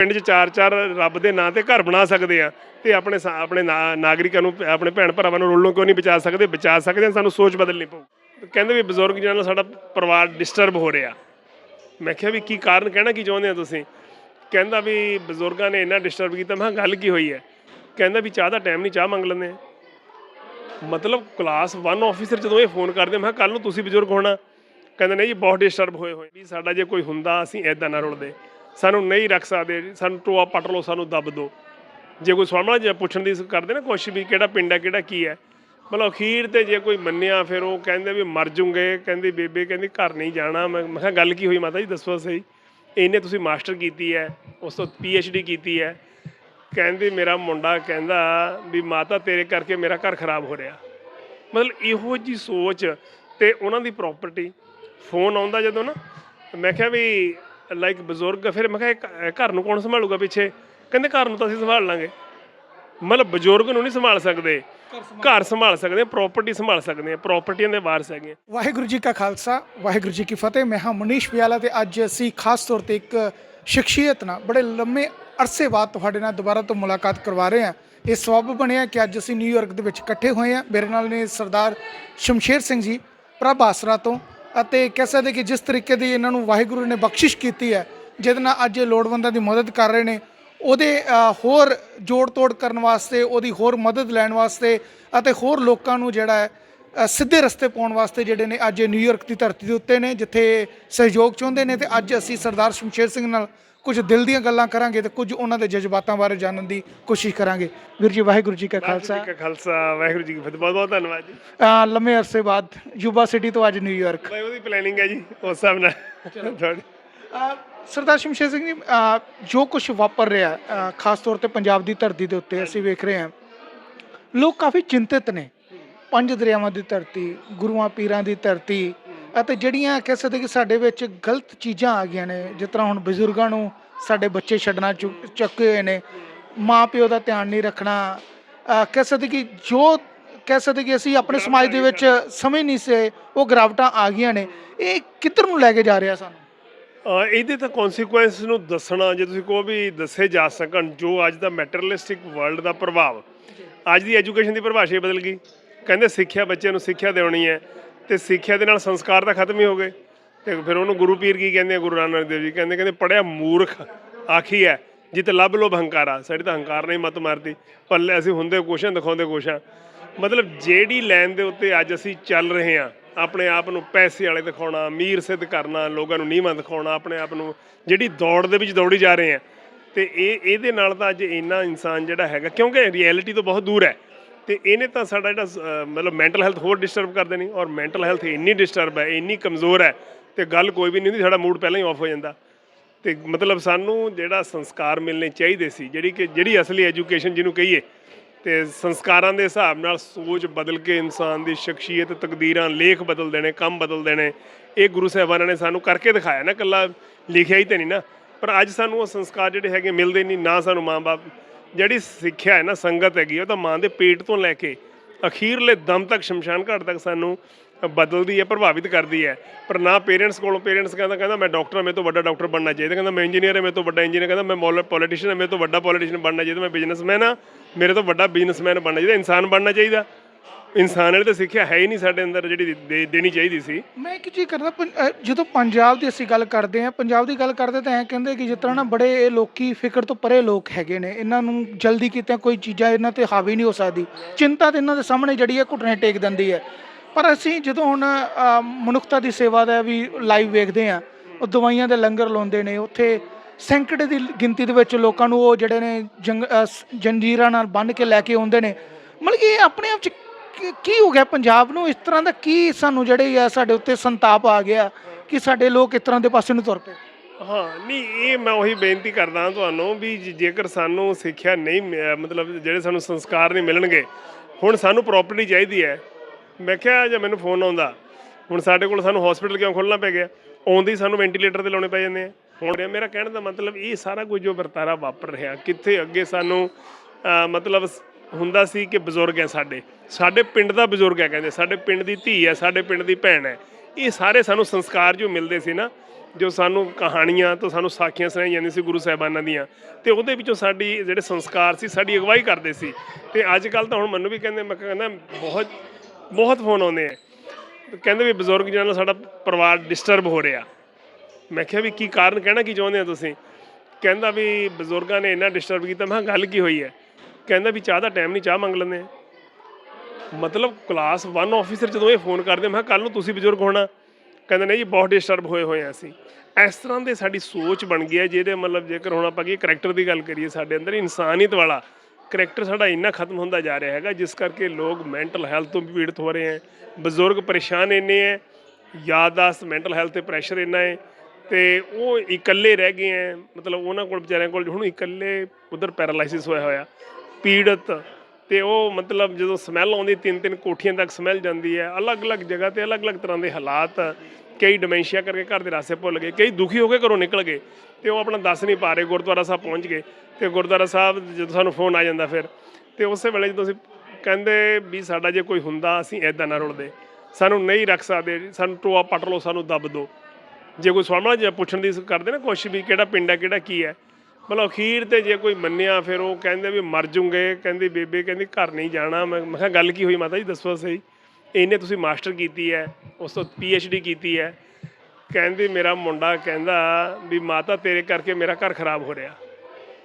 ਪਿੰਡ 'ਚ ਚਾਰ ਚਾਰ ਰੱਬ ਦੇ ਨਾਂ ਤੇ ਘਰ ਬਣਾ ਸਕਦੇ ਆ ਤੇ ਆਪਣੇ ਸਾ- ਆਪਣੇ ਨਾ- ਨਾਗਰਿਕਾਂ ਨੂੰ ਆਪਣੇ ਭੈਣ ਭਰਾਵਾਂ ਨੂੰ ਰੋਲੋਂ ਕਿਉਂ ਨਹੀਂ ਬਚਾ ਸਕਦੇ? ਬਚਾ ਸਕਦੇ ਹਾਂ, ਸਾਨੂੰ ਸੋਚ ਬਦਲਣੀ ਪਊ। ਕਹਿੰਦੇ ਵੀ ਬਜ਼ੁਰਗ ਜਿਹਨਾਂ ਨਾਲ ਸਾਡਾ ਪਰਿਵਾਰ ਡਿਸਟਰਬ ਹੋ ਰਿਹਾ। ਮੈਂ ਕਿਹਾ ਵੀ ਕੀ ਕਾਰਨ ਕਹਿਣਾ ਕੀ ਚਾਹੁੰਦੇ ਆ ਤੁਸੀਂ? ਕਹਿੰਦਾ ਵੀ ਬਜ਼ੁਰਗਾਂ ਨੇ ਇੰਨਾ ਡਿਸਟਰਬ ਕੀਤਾ ਮੈਂ ਕਿਹਾ ਗੱਲ ਕੀ ਹੋਈ ਹੈ? ਕਹਿੰਦਾ ਵੀ ਚਾਹ ਦਾ ਟਾਈਮ ਨਹੀਂ ਚਾਹ ਮੰਗ ਲੈਂਦੇ ਆ। ਮਤਲਬ ਕਲਾਸ 1 ਆਫੀਸਰ ਜਦੋਂ ਇਹ ਫੋਨ ਕਰਦੇ ਮੈਂ ਕੱਲ ਨੂੰ ਤੁਸੀਂ ਬਜ਼ੁਰਗ ਹੋਣਾ। ਕਹਿੰਦੇ ਨਹੀਂ ਜੀ ਬਹੁਤ ਡਿਸਟਰਬ ਹੋਏ ਹੋਏ। ਵੀ ਸਾਡਾ ਜੇ ਕੋਈ ਹੁੰਦਾ ਅਸੀਂ ਐਦਾਂ ਨਾ ਰੁਲਦੇ। ਸਾਨੂੰ ਨਹੀਂ ਰੱਖ ਸਕਦੇ, ਸਾਨੂੰ ਟੋਆ ਪੱਟ ਲਓ, ਸਾਨੂੰ ਦੱਬ ਦਿਓ। ਜੇ ਕੋਈ ਸਵਾਮਣਾ ਜੇ ਪੁੱਛਣ ਦੀ ਕਰਦੇ ਨਾ ਕੋਸ਼ਿਸ਼ ਵੀ ਕਿਹੜਾ ਪਿੰਡ ਹੈ, ਕਿਹੜਾ ਕੀ ਹੈ, ਮਤਲਬ ਅਖੀਰ ਤੇ ਜੇ ਕੋਈ ਮੰਨਿਆ, ਫਿਰ ਉਹ ਕਹਿੰਦੇ ਵੀ ਮਰ ਜੂਗੇ, ਕਹਿੰਦੀ ਬੇਬੇ ਕਹਿੰਦੀ ਘਰ ਨਹੀਂ ਜਾਣਾ। ਮੈਂ ਮੈਂ ਕਿਹਾ ਗੱਲ ਕੀ ਹੋਈ ਮਾਤਾ ਜੀ, ਦੱਸੋ ਸਹੀ। ਇਹਨੇ ਤੁਸੀਂ ਮਾਸਟਰ ਕੀਤੀ ਹੈ, ਉਸ ਤੋਂ ਡੀ ਕੀਤੀ ਹੈ। ਕਹਿੰਦੀ ਮੇਰਾ ਮੁੰਡਾ ਕਹਿੰਦਾ ਵੀ ਮਾਤਾ ਤੇਰੇ ਕਰਕੇ ਮੇਰਾ ਘਰ ਖਰਾਬ ਹੋ ਰਿਹਾ। ਮਤਲਬ ਇਹੋ ਜੀ ਸੋਚ ਤੇ ਉਹਨਾਂ ਦੀ ਪ੍ਰਾਪਰਟੀ ਫੋਨ ਆਉਂਦਾ ਜਦੋਂ ਨਾ, ਮੈਂ ਕਿਹਾ ਵੀ ਲਾਈਕ ਬਜ਼ੁਰਗ ਫਿਰ ਮੈਂ ਕਿਹਾ ਇਹ ਘਰ ਨੂੰ ਕੌਣ ਸੰਭਾਲੂਗਾ ਪਿੱਛੇ? ਕਹਿੰਦੇ ਘਰ ਨੂੰ ਤਾਂ ਅਸੀਂ ਸੰਭਾਲ ਲਾਂਗੇ। ਮਤਲਬ ਬਜ਼ੁਰਗ ਨੂੰ ਨਹੀਂ ਸੰਭਾਲ ਸਕਦੇ। ਘਰ ਸੰਭਾਲ ਸਕਦੇ ਪ੍ਰਾਪਰਟੀ ਸੰਭਾਲ ਸਕਦੇ ਆ ਪ੍ਰਾਪਰਟੀਆਂ ਦੇ ਵਾਰਸ ਹੈਗੇ ਆ। ਵਾਹਿਗੁਰੂ ਜੀ ਕਾ ਖਾਲਸਾ ਵਾਹਿਗੁਰੂ ਜੀ ਕੀ ਫਤਿਹ। ਮੈਂ ਹਾਂ ਮਨੀਸ਼ ਪਿਆਲਾ ਤੇ ਅੱਜ ਅਸੀਂ ਖਾਸ ਤੌਰ ਤੇ ਇੱਕ ਸ਼ਖਸੀਅਤ ਨਾਲ ਬੜੇ ਲੰਮੇ ਅਰਸੇ ਬਾਅਦ ਤੁਹਾਡੇ ਨਾਲ ਦੁਬਾਰਾ ਤੋਂ ਮੁਲਾਕਾਤ ਕਰਵਾ ਰਹੇ ਹਾਂ। ਇਹ ਸਬਬ ਬਣਿਆ ਕਿ ਅੱਜ ਅਸੀਂ ਨਿਊਯਾਰਕ ਦੇ ਵਿੱਚ ਇਕੱਠੇ ਹੋਏ ਹਾਂ। ਮੇਰੇ ਨਾਲ ਨੇ ਸਰਦਾਰ ਸ਼ਮਸ਼ੇਰ ਸਿੰਘ ਜੀ ਪ੍ਰਭ ਆਸਰਾ ਤੋਂ ਅਤੇ ਕਹਿ ਸਕਦੇ ਕਿ ਜਿਸ ਤਰੀਕੇ ਦੀ ਇਹਨਾਂ ਨੂੰ ਵਾਹਿਗੁਰੂ ਨੇ ਬਖਸ਼ਿਸ਼ ਕੀਤੀ ਹੈ, ਜਿਹਦੇ ਨਾਲ ਅੱਜ ਇਹ ਲੋੜਵੰਦਾਂ ਦੀ ਮਦਦ ਕਰ ਰਹੇ ਨੇ, ਉਹਦੇ ਹੋਰ ਜੋੜ ਤੋੜ ਕਰਨ ਵਾਸਤੇ, ਉਹਦੀ ਹੋਰ ਮਦਦ ਲੈਣ ਵਾਸਤੇ ਅਤੇ ਹੋਰ ਲੋਕਾਂ ਨੂੰ ਜਿਹੜਾ ਹੈ ਸਿੱਧੇ ਰਸਤੇ ਪਾਉਣ ਵਾਸਤੇ ਜਿਹੜੇ ਨੇ ਅੱਜ ਇਹ ਨਿਊਯਾਰਕ ਦੀ ਧਰਤੀ ਦੇ ਉੱਤੇ ਨੇ, ਜਿੱਥੇ ਸਹਿਯੋਗ ਚਾਹੁੰਦੇ ਨੇ ਤੇ ਅੱਜ ਅਸੀਂ ਸਰਦਾਰ ਸ਼ਮਸ਼ੇਰ ਸਿੰਘ ਨਾਲ ਕੁਝ ਦਿਲ ਦੀਆਂ ਗੱਲਾਂ ਕਰਾਂਗੇ ਤੇ ਕੁਝ ਉਹਨਾਂ ਦੇ ਜਜ਼ਬਾਤਾਂ ਬਾਰੇ ਜਾਣਨ ਦੀ ਕੋਸ਼ਿਸ਼ ਕਰਾਂਗੇ। ਵੀਰ ਜੀ ਵਾਹਿਗੁਰੂ ਜੀ ਕਾ ਖਾਲਸਾ ਵਾਹਿਗੁਰੂ ਜੀ ਕਾ ਖਾਲਸਾ ਵਾਹਿਗੁਰੂ ਜੀ ਕੀ ਫਤਿਹ। ਬਹੁਤ ਬਹੁਤ ਧੰਨਵਾਦ ਜੀ। ਅ, ਲੰਮੇ ਅਰਸੇ ਬਾਅਦ ਯੂਬਾ ਸਿਟੀ ਤੋਂ ਅੱਜ ਨਿਊਯਾਰਕ ਬਾਈ ਉਹਦੀ ਪਲੈਨਿੰਗ ਹੈ ਜੀ ਉਸ ਹਿਸਾਬ ਨਾਲ। ਤੁਹਾਡੀ। ਸਰਦਾਰ ਸ਼ਮਸ਼ੇਰ ਸਿੰਘ ਜੀ ਜੋ ਕੁਝ ਵਾਪਰ ਰਿਹਾ ਖਾਸ ਤੌਰ ਤੇ ਪੰਜਾਬ ਦੀ ਧਰਤੀ ਦੇ ਉੱਤੇ ਅਸੀਂ ਵੇਖ ਰਹੇ ਹਾਂ ਲੋਕ ਕਾਫੀ ਚਿੰਤਿਤ ਨੇ। ਪੰਜ ਦਰਿਆਵਾਂ ਦੀ ਧਰਤੀ ਗੁਰੂਆਂ ਪੀਰਾਂ ਦੀ ਧਰਤੀ ਅਤੇ ਜਿਹੜੀਆਂ ਕਹਿ ਸਕਦੇ ਕਿ ਸਾਡੇ ਵਿੱਚ ਗਲਤ ਚੀਜ਼ਾਂ ਆ ਗਈਆਂ ਨੇ, ਜਿਸ ਤਰ੍ਹਾਂ ਹੁਣ ਬਜ਼ੁਰਗਾਂ ਨੂੰ ਸਾਡੇ ਬੱਚੇ ਛੱਡਣਾ ਚੁੱਕ- ਚੁੱਕੇ ਹੋਏ ਨੇ, ਮਾਂ ਪਿਓ ਦਾ ਧਿਆਨ ਨਹੀਂ ਰੱਖਣਾ ਕਹਿ ਸਕਦੇ ਕਿ ਜੋ ਕਹਿ ਸਕਦੇ ਕਿ ਅਸੀਂ ਆਪਣੇ ਸਮਾਜ ਦੇ ਵਿੱਚ ਸਮਝ ਨਹੀਂ ਸੇ, ਉਹ ਗਰਾਵਟਾਂ ਆ ਗਈਆਂ ਨੇ, ਇਹ ਕਿੱਧਰ ਨੂੰ ਲੈ ਕੇ ਜਾ ਰਿਹਾ ਸਾਨੂੰ? ਇਹਦੇ ਤਾਂ ਕਨਸੀਕੁਐਂਸ ਨੂੰ ਦੱਸਣਾ, ਜੇ ਤੁਸੀਂ ਕਹੋ ਵੀ ਦੱਸੇ ਜਾ ਸਕਣ, ਜੋ ਅੱਜ ਦਾ ਮੈਟਰਲਿਸਟਿਕ ਵਰਲਡ ਦਾ ਪ੍ਰਭਾਵ, ਅੱਜ ਦੀ ਐਜੂਕੇਸ਼ਨ ਦੀ ਪਰਿਭਾਸ਼ਾ ਬਦਲ ਗਈ। ਕਹਿੰਦੇ ਸਿੱਖਿਆ ਬੱਚਿਆਂ ਨੂੰ ਸਿੱਖਿਆ ਦੇਣੀ ਹੈ ਤੇ ਸਿੱਖਿਆ ਦੇ ਨਾਲ ਸੰਸਕਾਰ ਤਾਂ ਖਤਮ ਹੀ ਹੋ ਗਏ। ਤੇ ਫਿਰ ਉਹਨੂੰ ਗੁਰੂ ਪੀਰ ਕੀ ਕਹਿੰਦੇ ਆ? ਗੁਰੂ ਨਾਨਕ ਦੇਵ ਜੀ ਕਹਿੰਦੇ ਕਹਿੰਦੇ ਪੜਿਆ ਮੂਰਖ, ਆਖੀ ਹੈ, ਜਿੱਤ ਲੱਭ ਲੋ ਹੰਕਾਰਾ ਸਾਡੀ ਤਾਂ ਹੰਕਾਰ ਨਹੀਂ ਹੀ ਮਤ ਮਾਰਦੀ ਪਰ ਅਸੀਂ ਹੁੰਦੇ ਕੁਛ ਹਾਂ ਦਿਖਾਉਂਦੇ ਕੁਛ ਹਾਂ ਮਤਲਬ ਜਿਹੜੀ ਲਾਈਨ ਦੇ ਉੱਤੇ ਅੱਜ ਅਸੀਂ ਚੱਲ ਰਹੇ ਹਾਂ, ਆਪਣੇ ਆਪ ਨੂੰ ਪੈਸੇ ਵਾਲੇ ਦਿਖਾਉਣਾ, ਅਮੀਰ ਸਿੱਧ ਕਰਨਾ, ਲੋਕਾਂ ਨੂੰ ਨੀਵਾਂ ਦਿਖਾਉਣਾ, ਆਪਣੇ ਆਪ ਨੂੰ ਜਿਹੜੀ ਦੌੜ ਦੇ ਵਿੱਚ ਦੌੜੀ ਜਾ ਰਹੇ ਹਾਂ। ਤੇ ਇਹ, ਇਹਦੇ ਨਾਲ ਤਾਂ ਅੱਜ ਇੰਨਾ ਇਨਸਾਨ ਜਿਹੜਾ ਹੈਗਾ, ਕਿਉਂਕਿ ਰਿਐਲਿਟੀ ਤੋਂ ਬਹੁਤ ਦੂਰ ਹੈ। ਤੇ ਇਹਨੇ ਤਾਂ ਸਾਡਾ ਜਿਹੜਾ ਅਹ, ਮਤਲਬ ਮੈਂਟਲ ਹੈਲਥ ਹੋਰ ਡਿਸਟਰਬ ਕਰ ਦੇਣੀ ਔਰ ਮੈਂਟਲ ਹੈਲਥ ਇੰਨੀ ਡਿਸਟਰਬ ਹੈ ਇੰਨੀ ਕਮਜ਼ੋਰ ਹੈ ਤੇ ਗੱਲ ਕੋਈ ਵੀ ਨਹੀਂ ਹੁੰਦੀ ਸਾਡਾ ਮੂਡ ਪਹਿਲਾਂ ਹੀ ਆਫ ਹੋ ਜਾਂਦਾ। ਤੇ ਮਤਲਬ ਸਾਨੂੰ ਜਿਹੜਾ ਸੰਸਕਾਰ ਮਿਲਣੇ ਚਾਹੀਦੇ ਸੀ ਜਿਹੜੀ ਕਿ ਜਿਹੜੀ ਅਸਲੀ ਐਜੂਕੇਸ਼ਨ ਜਿਹਨੂੰ ਕਹੀਏ ਤੇ ਸੰਸਕਾਰਾਂ ਦੇ ਹਿਸਾਬ ਨਾਲ ਸੋਚ ਬਦਲ ਕੇ ਇਨਸਾਨ ਦੀ ਸ਼ਖਸੀਅਤ ਤਕਦੀਰਾਂ ਲੇਖ ਬਦਲ ਦੇਣੇ ਕੰਮ ਬਦਲ ਦੇਣੇ ਇਹ ਗੁਰੂ ਸਾਹਿਬਾਨਾਂ ਨੇ ਸਾਨੂੰ ਕਰਕੇ ਦਿਖਾਇਆ ਨਾ ਕੱਲਾ ਲਿਖਿਆ ਹੀ ਤੇ ਨਹੀਂ ਨਾ। ਪਰ ਅੱਜ ਸਾਨੂੰ ਉਹ ਸੰਸਕਾਰ ਜਿਹੜੇ ਹੈਗੇ ਮਿਲਦੇ ਨਹੀਂ ਨਾ ਸਾਨੂੰ ਮਾਂ-ਬਾਪ ਜਿਹੜੀ ਸਿੱਖਿਆ ਹੈ ਨਾ, ਸੰਗਤ ਹੈਗੀ, ਉਹ ਤਾਂ ਮਾਂ ਦੇ ਪੇਟ ਤੋਂ ਲੈ ਕੇ ਅਖੀਰਲੇ ਦਮ ਤੱਕ ਸ਼ਮਸ਼ਾਨ ਘਾਟ ਤੱਕ ਸਾਨੂੰ ਬਦਲਦੀ ਹੈ, ਪ੍ਰਭਾਵਿਤ ਕਰਦੀ ਹੈ। ਪਰ ਨਾ ਪੇਰੈਂਟਸ ਕੋਲੋਂ ਪੇਰੈਂਟਸ ਕਹਿੰਦਾ ਕਹਿੰਦਾ ਮੈਂ ਡਾਕਟਰ ਹਾਂ, ਮੇਰੇ ਤੋਂ ਵੱਡਾ ਡਾਕਟਰ ਬਣਨਾ ਚਾਹੀਦਾ। ਕਹਿੰਦਾ ਮੈਂ ਇੰਜੀਨੀਅਰ ਹਾਂ, ਮੇਰੇ ਤੋਂ ਵੱਡਾ ਇੰਜੀਨੀਅਰ ਕਹਿੰਦਾ ਮੈਂ ਪੋਲੀਟੀਸ਼ੀਅਨ ਹਾਂ, ਮੇਰੇ ਤੋਂ ਵੱਡਾ ਪੋਲੀਟੀਸ਼ੀਅਨ ਬਣਨਾ ਚਾਹੀਦਾ। ਮੈਂ ਬਿਜ਼ਨਸਮੈਨ ਹਾਂ, ਮੇਰੇ ਤੋਂ ਵੱਡਾ ਬਿਜ਼ਨਸਮੈਨ ਬਣਨਾ ਚਾਹੀਦਾ। ਇਨਸਾਨ ਬਣਨਾ ਚਾਹੀਦਾ। ਇਨਸਾਨ ਵਾਲੀ ਤਾਂ ਸਿੱਖਿਆ ਹੈ ਹੀ ਨਹੀਂ ਸਾਡੇ ਅੰਦਰ ਜਿਹੜੀ ਦੇ- ਦੇਣੀ ਚਾਹੀਦੀ ਸੀ। ਮੈਂ ਇੱਕ ਚੀਜ਼ ਕਰਦਾ ਪੰ- ਅਹ ਜਦੋਂ ਪੰਜਾਬ ਦੀ ਅਸੀਂ ਗੱਲ ਕਰਦੇ ਹਾਂ ਪੰਜਾਬ ਦੀ ਗੱਲ ਕਰਦੇ ਤਾਂ ਐਂ ਕਹਿੰਦੇ ਕਿ ਜਿਸ ਤਰ੍ਹਾਂ ਨਾ ਬੜੇ ਇਹ ਲੋਕੀ ਫਿਕਰ ਤੋਂ ਪਰੇ ਲੋਕ ਹੈਗੇ ਨੇ ਇਹਨਾਂ ਨੂੰ ਜਲਦੀ ਕਿਤੇ ਕੋਈ ਚੀਜ਼ਾਂ ਇਹਨਾਂ ਤੇ ਹਾਵੀ ਨਹੀਂ ਹੋ ਸਕਦੀ। ਚਿੰਤਾ ਤੇ ਇਹਨਾਂ ਦੇ ਸਾਹਮਣੇ ਜਿਹੜੀ ਹੈ ਘੁਟਣੇ ਟੇਕ ਦਿੰਦੀ ਹੈ। ਪਰ ਅਸੀਂ ਜਦੋਂ ਹੁਣ ਅਹ, ਮਨੁੱਖਤਾ ਦੀ ਸੇਵਾ ਦਾ ਵੀ ਲਾਈਵ ਵੇਖਦੇ ਹਾਂ ਉਹ ਦਵਾਈਆਂ ਦੇ ਲੰਗਰ ਲਾਉਂਦੇ ਨੇ ਉੱਥੇ ਸੈਂਕੜੇ ਦੀ ਗਿਣਤੀ ਦੇ ਵਿੱਚ ਲੋਕਾਂ ਨੂੰ ਉਹ ਜਿਹੜੇ ਨੇ ਜੰਗ ਅਹ, ਸ- ਜੰਜੀਰਾਂ ਨਾਲ ਬੰਨ੍ਹ ਕੇ ਲੈ ਕੇ ਆਉਂਦੇ ਨੇ। ਮਤਲਬ ਕਿ ਇਹ ਆਪਣੇ ਆਪ ਚ ਕੀ- ਕੀ ਹੋ ਗਿਆ ਪੰਜਾਬ ਨੂੰ? ਇਸ ਤਰ੍ਹਾਂ ਦਾ ਕੀ ਸਾਨੂੰ ਜਿਹੜੇ ਆ ਸਾਡੇ ਉੱਤੇ ਸੰਤਾਪ ਆ ਗਿਆ ਕਿ ਸਾਡੇ ਲੋਕ ਇਸ ਤਰ੍ਹਾਂ ਦੇ ਪਾਸੇ ਨੂੰ ਤੁਰ ਪਏ? ਹਾਂ ਨਹੀਂ ਇਹ ਮੈਂ ਉਹੀ ਬੇਨਤੀ ਕਰਦਾ ਤੁਹਾਨੂੰ ਵੀ ਜੇ- ਜੇਕਰ ਸਾਨੂੰ ਸਿੱਖਿਆ ਨਹੀਂ ਮਿ- ਮਤਲਬ ਜਿਹੜੇ ਸਾਨੂੰ ਸੰਸਕਾਰ ਨਹੀਂ ਮਿਲਣਗੇ ਹੁਣ ਸਾਨੂੰ ਪ੍ਰੋਪਰਟੀ ਚਾਹੀਦੀ ਹੈ। ਮੈਂ ਕਿਹਾ ਜੇ ਮੈਨੂੰ ਫੋਨ ਆਉਂਦਾ ਹੁਣ ਸਾਡੇ ਕੋਲ ਸਾਨੂੰ ਹਸਪੀਟਲ ਕਿਉਂ ਖੋਲਣਾ ਪੈ ਗਿਆ? ਆਉਂਦੇ ਹੀ ਸਾਨੂੰ ਵੈਂਟੀਲੇਟਰ ਤੇ ਲਾਉਣੇ ਪੈ ਜਾਂਦੇ ਆ। ਹੁਣ ਮੇਰਾ ਕਹਿਣ ਦਾ ਮਤਲਬ ਇਹ ਸਾਰਾ ਕੁਝ ਜੋ ਵਰਤਾਰਾ ਵਾਪਰ ਰਿਹਾ ਕਿੱਥੇ ਅੱਗੇ ਸਾਨੂੰ ਅਹ, ਮਤਲਬ ਸ- ਹੁੰਦਾ ਸੀ ਕਿ ਬਜ਼ੁਰਗ ਹੈ ਸਾਡੇ। ਸਾਡੇ ਪਿੰਡ ਦਾ ਬਜ਼ੁਰਗ ਹੈ ਕਹਿੰਦੇ, ਸਾਡੇ ਪਿੰਡ ਦੀ ਧੀ ਹੈ, ਸਾਡੇ ਪਿੰਡ ਦੀ ਭੈਣ ਹੈ। ਇਹ ਸਾਰੇ ਸਾਨੂੰ ਸੰਸਕਾਰ ਜੋ ਮਿਲਦੇ ਸੀ ਨਾ, ਜੋ ਸਾਨੂੰ ਕਹਾਣੀਆਂ ਤੋਂ ਸਾਨੂੰ ਸਾਖੀਆਂ ਸੁਣਾਈਆਂ ਜਾਂਦੀਆਂ ਸੀ ਗੁਰੂ ਸਾਹਿਬਾਨਾਂ ਦੀਆਂ, ਤੇ ਉਹਦੇ ਵਿੱਚੋਂ ਸਾਡੀ ਜਿਹੜੇ ਸੰਸਕਾਰ ਸੀ, ਸਾਡੀ ਅਗਵਾਈ ਕਰਦੇ ਸੀ। ਤੇ ਅੱਜ ਕੱਲ ਤਾਂ ਹੁਣ ਮੈਨੂੰ ਵੀ ਕਹਿੰਦੇ, ਮੈਂ ਕਹਿੰਦਾ, ਬਹੁਤ ਬਹੁਤ ਫੋਨ ਆਉਂਦੇ ਆ। ਕਹਿੰਦੇ ਵੀ ਬਜ਼ੁਰਗ ਜਿਹਨਾਂ ਨਾਲ ਸਾਡਾ ਪਰਿਵਾਰ ਡਿਸਟਰਬ ਹੋ ਰਿਹਾ। ਮੈਂ ਕਿਹਾ ਵੀ ਕੀ ਕਾਰਨ ਕਹਿਣਾ ਕੀ ਚਾਹੁੰਦੇ ਆ ਤੁਸੀਂ? ਕਹਿੰਦਾ ਵੀ ਬਜ਼ੁਰਗਾਂ ਨੇ ਇੰਨਾ ਡਿਸਟਰਬ ਕੀਤਾ, ਮੈਂ ਕਿਹਾ ਗੱਲ ਕੀ ਹੋਈ ਹੈ? ਕਹਿੰਦਾ ਵੀ ਚਾਹ ਦਾ ਟਾਈਮ ਨਹੀਂ, ਚਾਹ ਮੰਗ ਲੈਂਦੇ ਆ। ਮਤਲਬ ਕਲਾਸ 1 ਆਫੀਸਰ ਜਦੋਂ ਇਹ ਫੋਨ ਕਰਦੇ, ਮੈਂ ਕੱਲ ਨੂੰ ਤੁਸੀਂ ਬਜ਼ੁਰਗ ਹੋਣਾ। ਕਹਿੰਦੇ, ਨਹੀਂ ਜੀ, ਬਹੁਤ ਡਿਸਟਰਬ ਹੋਏ ਹੋਏ ਆ ਅਸੀਂ। ਇਸ ਤਰ੍ਹਾਂ ਦੇ ਸਾਡੀ ਸੋਚ ਬਣ ਗਈ ਹੈ, ਜਿਹਦੇ ਮਤਲਬ ਜੇਕਰ ਹੁਣ ਆਪਾਂ ਕੀ ਕਰੈਕਟਰ ਦੀ ਗੱਲ ਕਰੀਏ ਸਾਡੇ ਅੰਦਰ, ਇਨਸਾਨੀਅਤ ਵਾਲਾ। ਕਰੈਕਟਰ ਸਾਡਾ ਇੰਨਾ ਖਤਮ ਹੁੰਦਾ ਜਾ ਰਿਹਾ ਹੈਗਾ, ਜਿਸ ਕਰਕੇ ਲੋਕ ਮੈਂਟਲ ਹੈਲਥ ਤੋਂ ਵੀ ਪੀੜਤ ਹੋ ਰਹੇ ਹੈ ਬਜ਼ੁਰਗ ਪਰੇਸ਼ਾਨ ਇੰਨੇ ਹੈ ਯਾਦਾਸ਼ਤ ਮੈਂਟਲ ਹੈਲਥ ਤੇ ਪ੍ਰੈਸ਼ਰ ਇੰਨਾ ਹੈ ਤੇ ਉਹ ਇਕੱਲੇ ਰਹਿ ਗਏ ਹੈ ਮਤਲਬ ਉਹਨਾਂ ਕੋਲ, ਵਿਚਾਰਿਆਂ ਕੋਲ ਹੁਣ ਇਕੱਲੇ ਉਧਰ ਪੈਰਾਲਾਈਸਿਸ ਹੋਇਆ ਹੋਇਆ। ਪੀੜਤ ਤੇ ਉਹ ਮਤਲਬ ਜਦੋਂ ਸਮੈਲ ਆਉਂਦੀ ਤਿੰਨ ਤਿੰਨ ਕੋਠੀਆਂ ਤੱਕ ਸਮੈਲ ਜਾਂਦੀ ਹੈ, ਅਲੱਗ-ਅਲੱਗ ਜਗ੍ਹਾ ਤੇ ਅਲੱਗ-ਅਲੱਗ ਤਰ੍ਹਾਂ ਦੇ ਹਾਲਾਤ, ਕਈ ਡਿਮੈਂਸ਼ੀਆ ਕਰਕੇ ਘਰ ਦੇ ਰਾਸੇ ਭੁੱਲ ਗਏ, ਕਈ ਦੁਖੀ ਹੋ ਕੇ ਘਰੋਂ ਨਿਕਲ ਗਏ ਤੇ ਉਹ ਆਪਣਾ ਦੱਸ ਨਹੀਂ ਪਾ ਰਹੇ, ਗੁਰਦੁਆਰਾ ਸਾਹਿਬ ਪਹੁੰਚ ਗਏ ਤੇ ਗੁਰਦੁਆਰਾ ਸਾਹਿਬ ਜਦੋਂ ਸਾਨੂੰ ਫੋਨ ਆ ਜਾਂਦਾ ਫਿਰ ਤੇ ਉਸੇ ਵੇਲੇ ਜਦੋਂ ਅਸੀਂ ਕਹਿੰਦੇ ਵੀ ਸਾਡਾ ਜੇ ਕੋਈ ਹੁੰਦਾ, ਅਸੀਂ ਐਦਾਂ ਨਾ ਰੁਲਦੇ। ਸਾਨੂੰ ਨਹੀਂ ਰੱਖ ਸਕਦੇ, ਸਾਨੂੰ ਟੋਆ ਪੱਟ ਲਓ, ਸਾਨੂੰ ਦੱਬ ਦਿਓ। ਜੇ ਕੋਈ ਸਵਾਮਣਾ ਜੇ ਪੁੱਛਣ ਦੀ ਕਰਦੇ ਨਾ ਕੋਸ਼ਿਸ਼ ਵੀ ਕਿਹੜਾ ਪਿੰਡ ਹੈ, ਕਿਹੜਾ ਕੀ ਹੈ ਮਤਲਬ ਅਖੀਰ ਤੇ ਜੇ ਕੋਈ ਮੰਨਿਆ, ਫਿਰ ਉਹ ਕਹਿੰਦੇ ਵੀ ਮਰ ਜੂਗੇ, ਕਹਿੰਦੀ ਬੇਬੇ, ਕਹਿੰਦੀ ਘਰ ਨਹੀਂ ਜਾਣਾ। ਮੈਂ ਮੈਂ ਕਿਹਾ ਗੱਲ ਕੀ ਹੋਈ ਮਾਤਾ ਜੀ? ਦੱਸੋ ਸਹੀ। ਇਹਨੇ ਤੁਸੀਂ ਮਾਸਟਰ ਕੀਤੀ ਹੈ, ਉਸ ਤੋਂ ਡੀ ਕੀਤੀ ਹੈ। ਕਹਿੰਦੀ ਮੇਰਾ ਮੁੰਡਾ ਕਹਿੰਦਾ ਵੀ ਮਾਤਾ ਤੇਰੇ ਕਰਕੇ ਮੇਰਾ ਘਰ ਖਰਾਬ ਹੋ ਰਿਹਾ।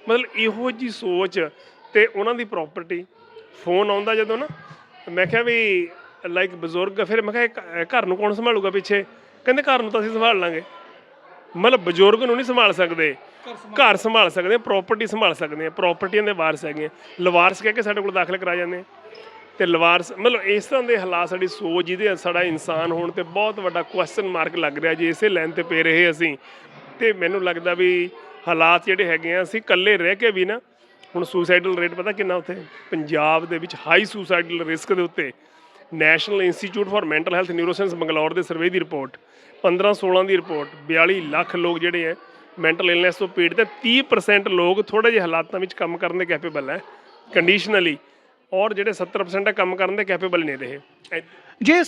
ਮਤਲਬ ਇਹੋ ਜੀ ਸੋਚ ਤੇ ਉਹਨਾਂ ਦੀ ਪ੍ਰਾਪਰਟੀ ਫੋਨ ਆਉਂਦਾ ਜਦੋਂ ਨਾ, ਮੈਂ ਕਿਹਾ ਵੀ ਲਾਈਕ ਬਜ਼ੁਰਗ, ਫਿਰ ਮੈਂ ਕਿਹਾ ਘਰ ਨੂੰ ਕੌਣ ਸੰਭਾਲੂਗਾ ਪਿੱਛੇ? ਕਹਿੰਦੇ ਘਰ ਨੂੰ ਤਾਂ ਅਸੀਂ ਸੰਭਾਲ ਲਾਂਗੇ। ਮਤਲਬ ਬਜ਼ੁਰਗ ਨੂੰ ਨਹੀਂ ਸੰਭਾਲ ਸਕਦੇ। ਘਰ ਸੰਭਾਲ ਸਕਦੇ ਆ ਪ੍ਰਾਪਰਟੀ ਸੰਭਾਲ ਸਕਦੇ ਆ ਪ੍ਰਾਪਰਟੀਆਂ ਦੇ ਵਾਰਸ ਹੈਗੇ ਆ ਲਵਾਰਸ ਕਹਿ ਕੇ ਸਾਡੇ ਕੋਲ ਦਾਖਲ ਕਰਾ ਜਾਂਦੇ ਆ ਤੇ ਲਵਾਰਸ, ਮਤਲਬ ਇਸ ਤਰ੍ਹਾਂ ਦੇ ਹਾਲਾਤ ਸਾਡੀ ਸੋਚ, ਜਿਹਦੇ ਸਾਡਾ ਇਨਸਾਨ ਹੋਣ ਤੇ ਬਹੁਤ ਵੱਡਾ ਕੁਐਸਚਨ ਮਾਰਕ ਲੱਗ ਰਿਹਾ ਜੇ ਇਸੇ ਲਾਈਨ ਤੇ ਪੇ ਰਹੇ ਅਸੀਂ। ਤੇ ਮੈਨੂੰ ਲੱਗਦਾ ਵੀ ਹਾਲਾਤ ਜਿਹੜੇ ਹੈਗੇ ਆ, ਅਸੀਂ ਇਕੱਲੇ ਰਹਿ ਕੇ ਵੀ ਨਾ, ਹੁਣ ਸੁਸਾਈਡਲ ਰੇਟ ਪਤਾ ਕਿੰਨਾ ਉੱਥੇ? ਪੰਜਾਬ ਦੇ ਵਿੱਚ ਹਾਈ ਸੁਸਾਈਡਲ ਰਿਸਕ ਦੇ ਉੱਤੇ National Institute for Mental Health neuroscience Bangalore ਦੇ ਸਰਵੇ ਦੀ ਰਿਪੋਰਟ 15 16 ਦੀ ਰਿਪੋਰਟ 42 ਲੱਖ ਲੋਕ ਜਿਹੜੇ ਹੈ ਮੈਂਟਲ ਇਲਨੈਸ ਤੋਂ ਪੀੜਤ ਹੈ। 30% ਲੋਕ ਥੋੜੇ ਜਿਹੇ ਹਾਲਾਤਾਂ ਵਿੱਚ ਕੰਮ ਕਰਨ ਦੇ ਕੈਪੇਬਲ ਹੈ ਕੰਡੀਸ਼ਨਲੀ ਔਰ ਜਿਹੜੇ 70% ਹੈ ਕੰਮ ਕਰਨ ਦੇ ਕੈਪੇਬਲ ਨਹੀਂ ਰਹੇ। ਜੇ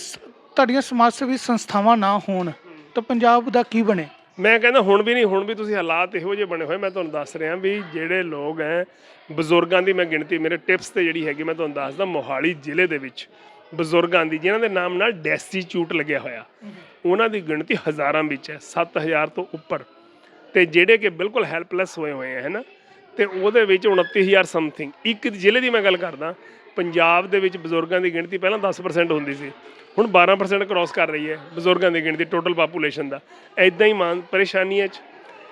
ਤੁਹਾਡੀਆਂ ਸਮਾਜ ਸੇਵੀ ਸੰਸਥਾਵਾਂ ਨਾ ਹੋਣ ਤਾਂ ਪੰਜਾਬ ਦਾ ਕੀ ਬਣੇ? ਮੈਂ ਕਹਿੰਦਾ ਹੁਣ ਵੀ ਨਹੀਂ ਹੁਣ ਵੀ ਤੁਸੀਂ ਹਾਲਾਤ ਇਹੋ ਜਿਹੇ ਬਣੇ ਹੋਏ। ਮੈਂ ਤੁਹਾਨੂੰ ਦੱਸ ਰਿਹਾ ਵੀ ਜਿਹੜੇ ਲੋਕ ਹੈ ਬਜ਼ੁਰਗਾਂ ਦੀ ਮੈਂ ਗਿਣਤੀ ਮੇਰੇ ਟਿਪਸ ਤੇ ਜਿਹੜੀ ਹੈਗੀ ਮੈਂ ਤੁਹਾਨੂੰ ਦੱਸਦਾ ਮੋਹਾਲੀ ਜ਼ਿਲ੍ਹੇ ਦੇ ਵਿੱਚ ਬਜ਼ੁਰਗਾਂ ਦੀ ਜਿਨ੍ਹਾਂ ਦੇ ਨਾਮ ਨਾਲ ਡੈਸਟੀਚਿਊਟ ਲੱਗਿਆ ਹੋਇਆ। ਉਹਨਾਂ ਦੀ ਗਿਣਤੀ ਹਜ਼ਾਰਾਂ ਵਿੱਚ ਹੈ 7000 ਤੋਂ ਉੱਪਰ। ਤੇ ਜਿਹੜੇ ਕਿ ਬਿਲਕੁਲ ਹੈਲਪਲੈਸ ਹੋਏ ਹੋਏ ਹੈ ਹੈਨਾ? ਤੇ ਉਹਦੇ ਵਿੱਚ 29000 ਸਮਥਿੰਗ ਇੱਕ ਜ਼ਿਲ੍ਹੇ ਦੀ ਮੈਂ ਗੱਲ ਕਰਦਾ, ਪੰਜਾਬ ਦੇ ਵਿੱਚ ਬਜ਼ੁਰਗਾਂ ਦੀ ਗਿਣਤੀ ਪਹਿਲਾਂ 10% ਹੁੰਦੀ ਸੀ। ਹੁਣ 12% ਕ੍ਰਾਸ ਕਰ ਰਹੀ ਹੈ ਬਜ਼ੁਰਗਾਂ ਦੀ ਗਿਣਤੀ ਟੋਟਲ ਪਾਪੂਲੇਸ਼ਨ ਦਾ। ਐਦਾਂ ਹੀ ਮਾਂ ਪਰੇਸ਼ਾਨੀ ਹੈ ਚ,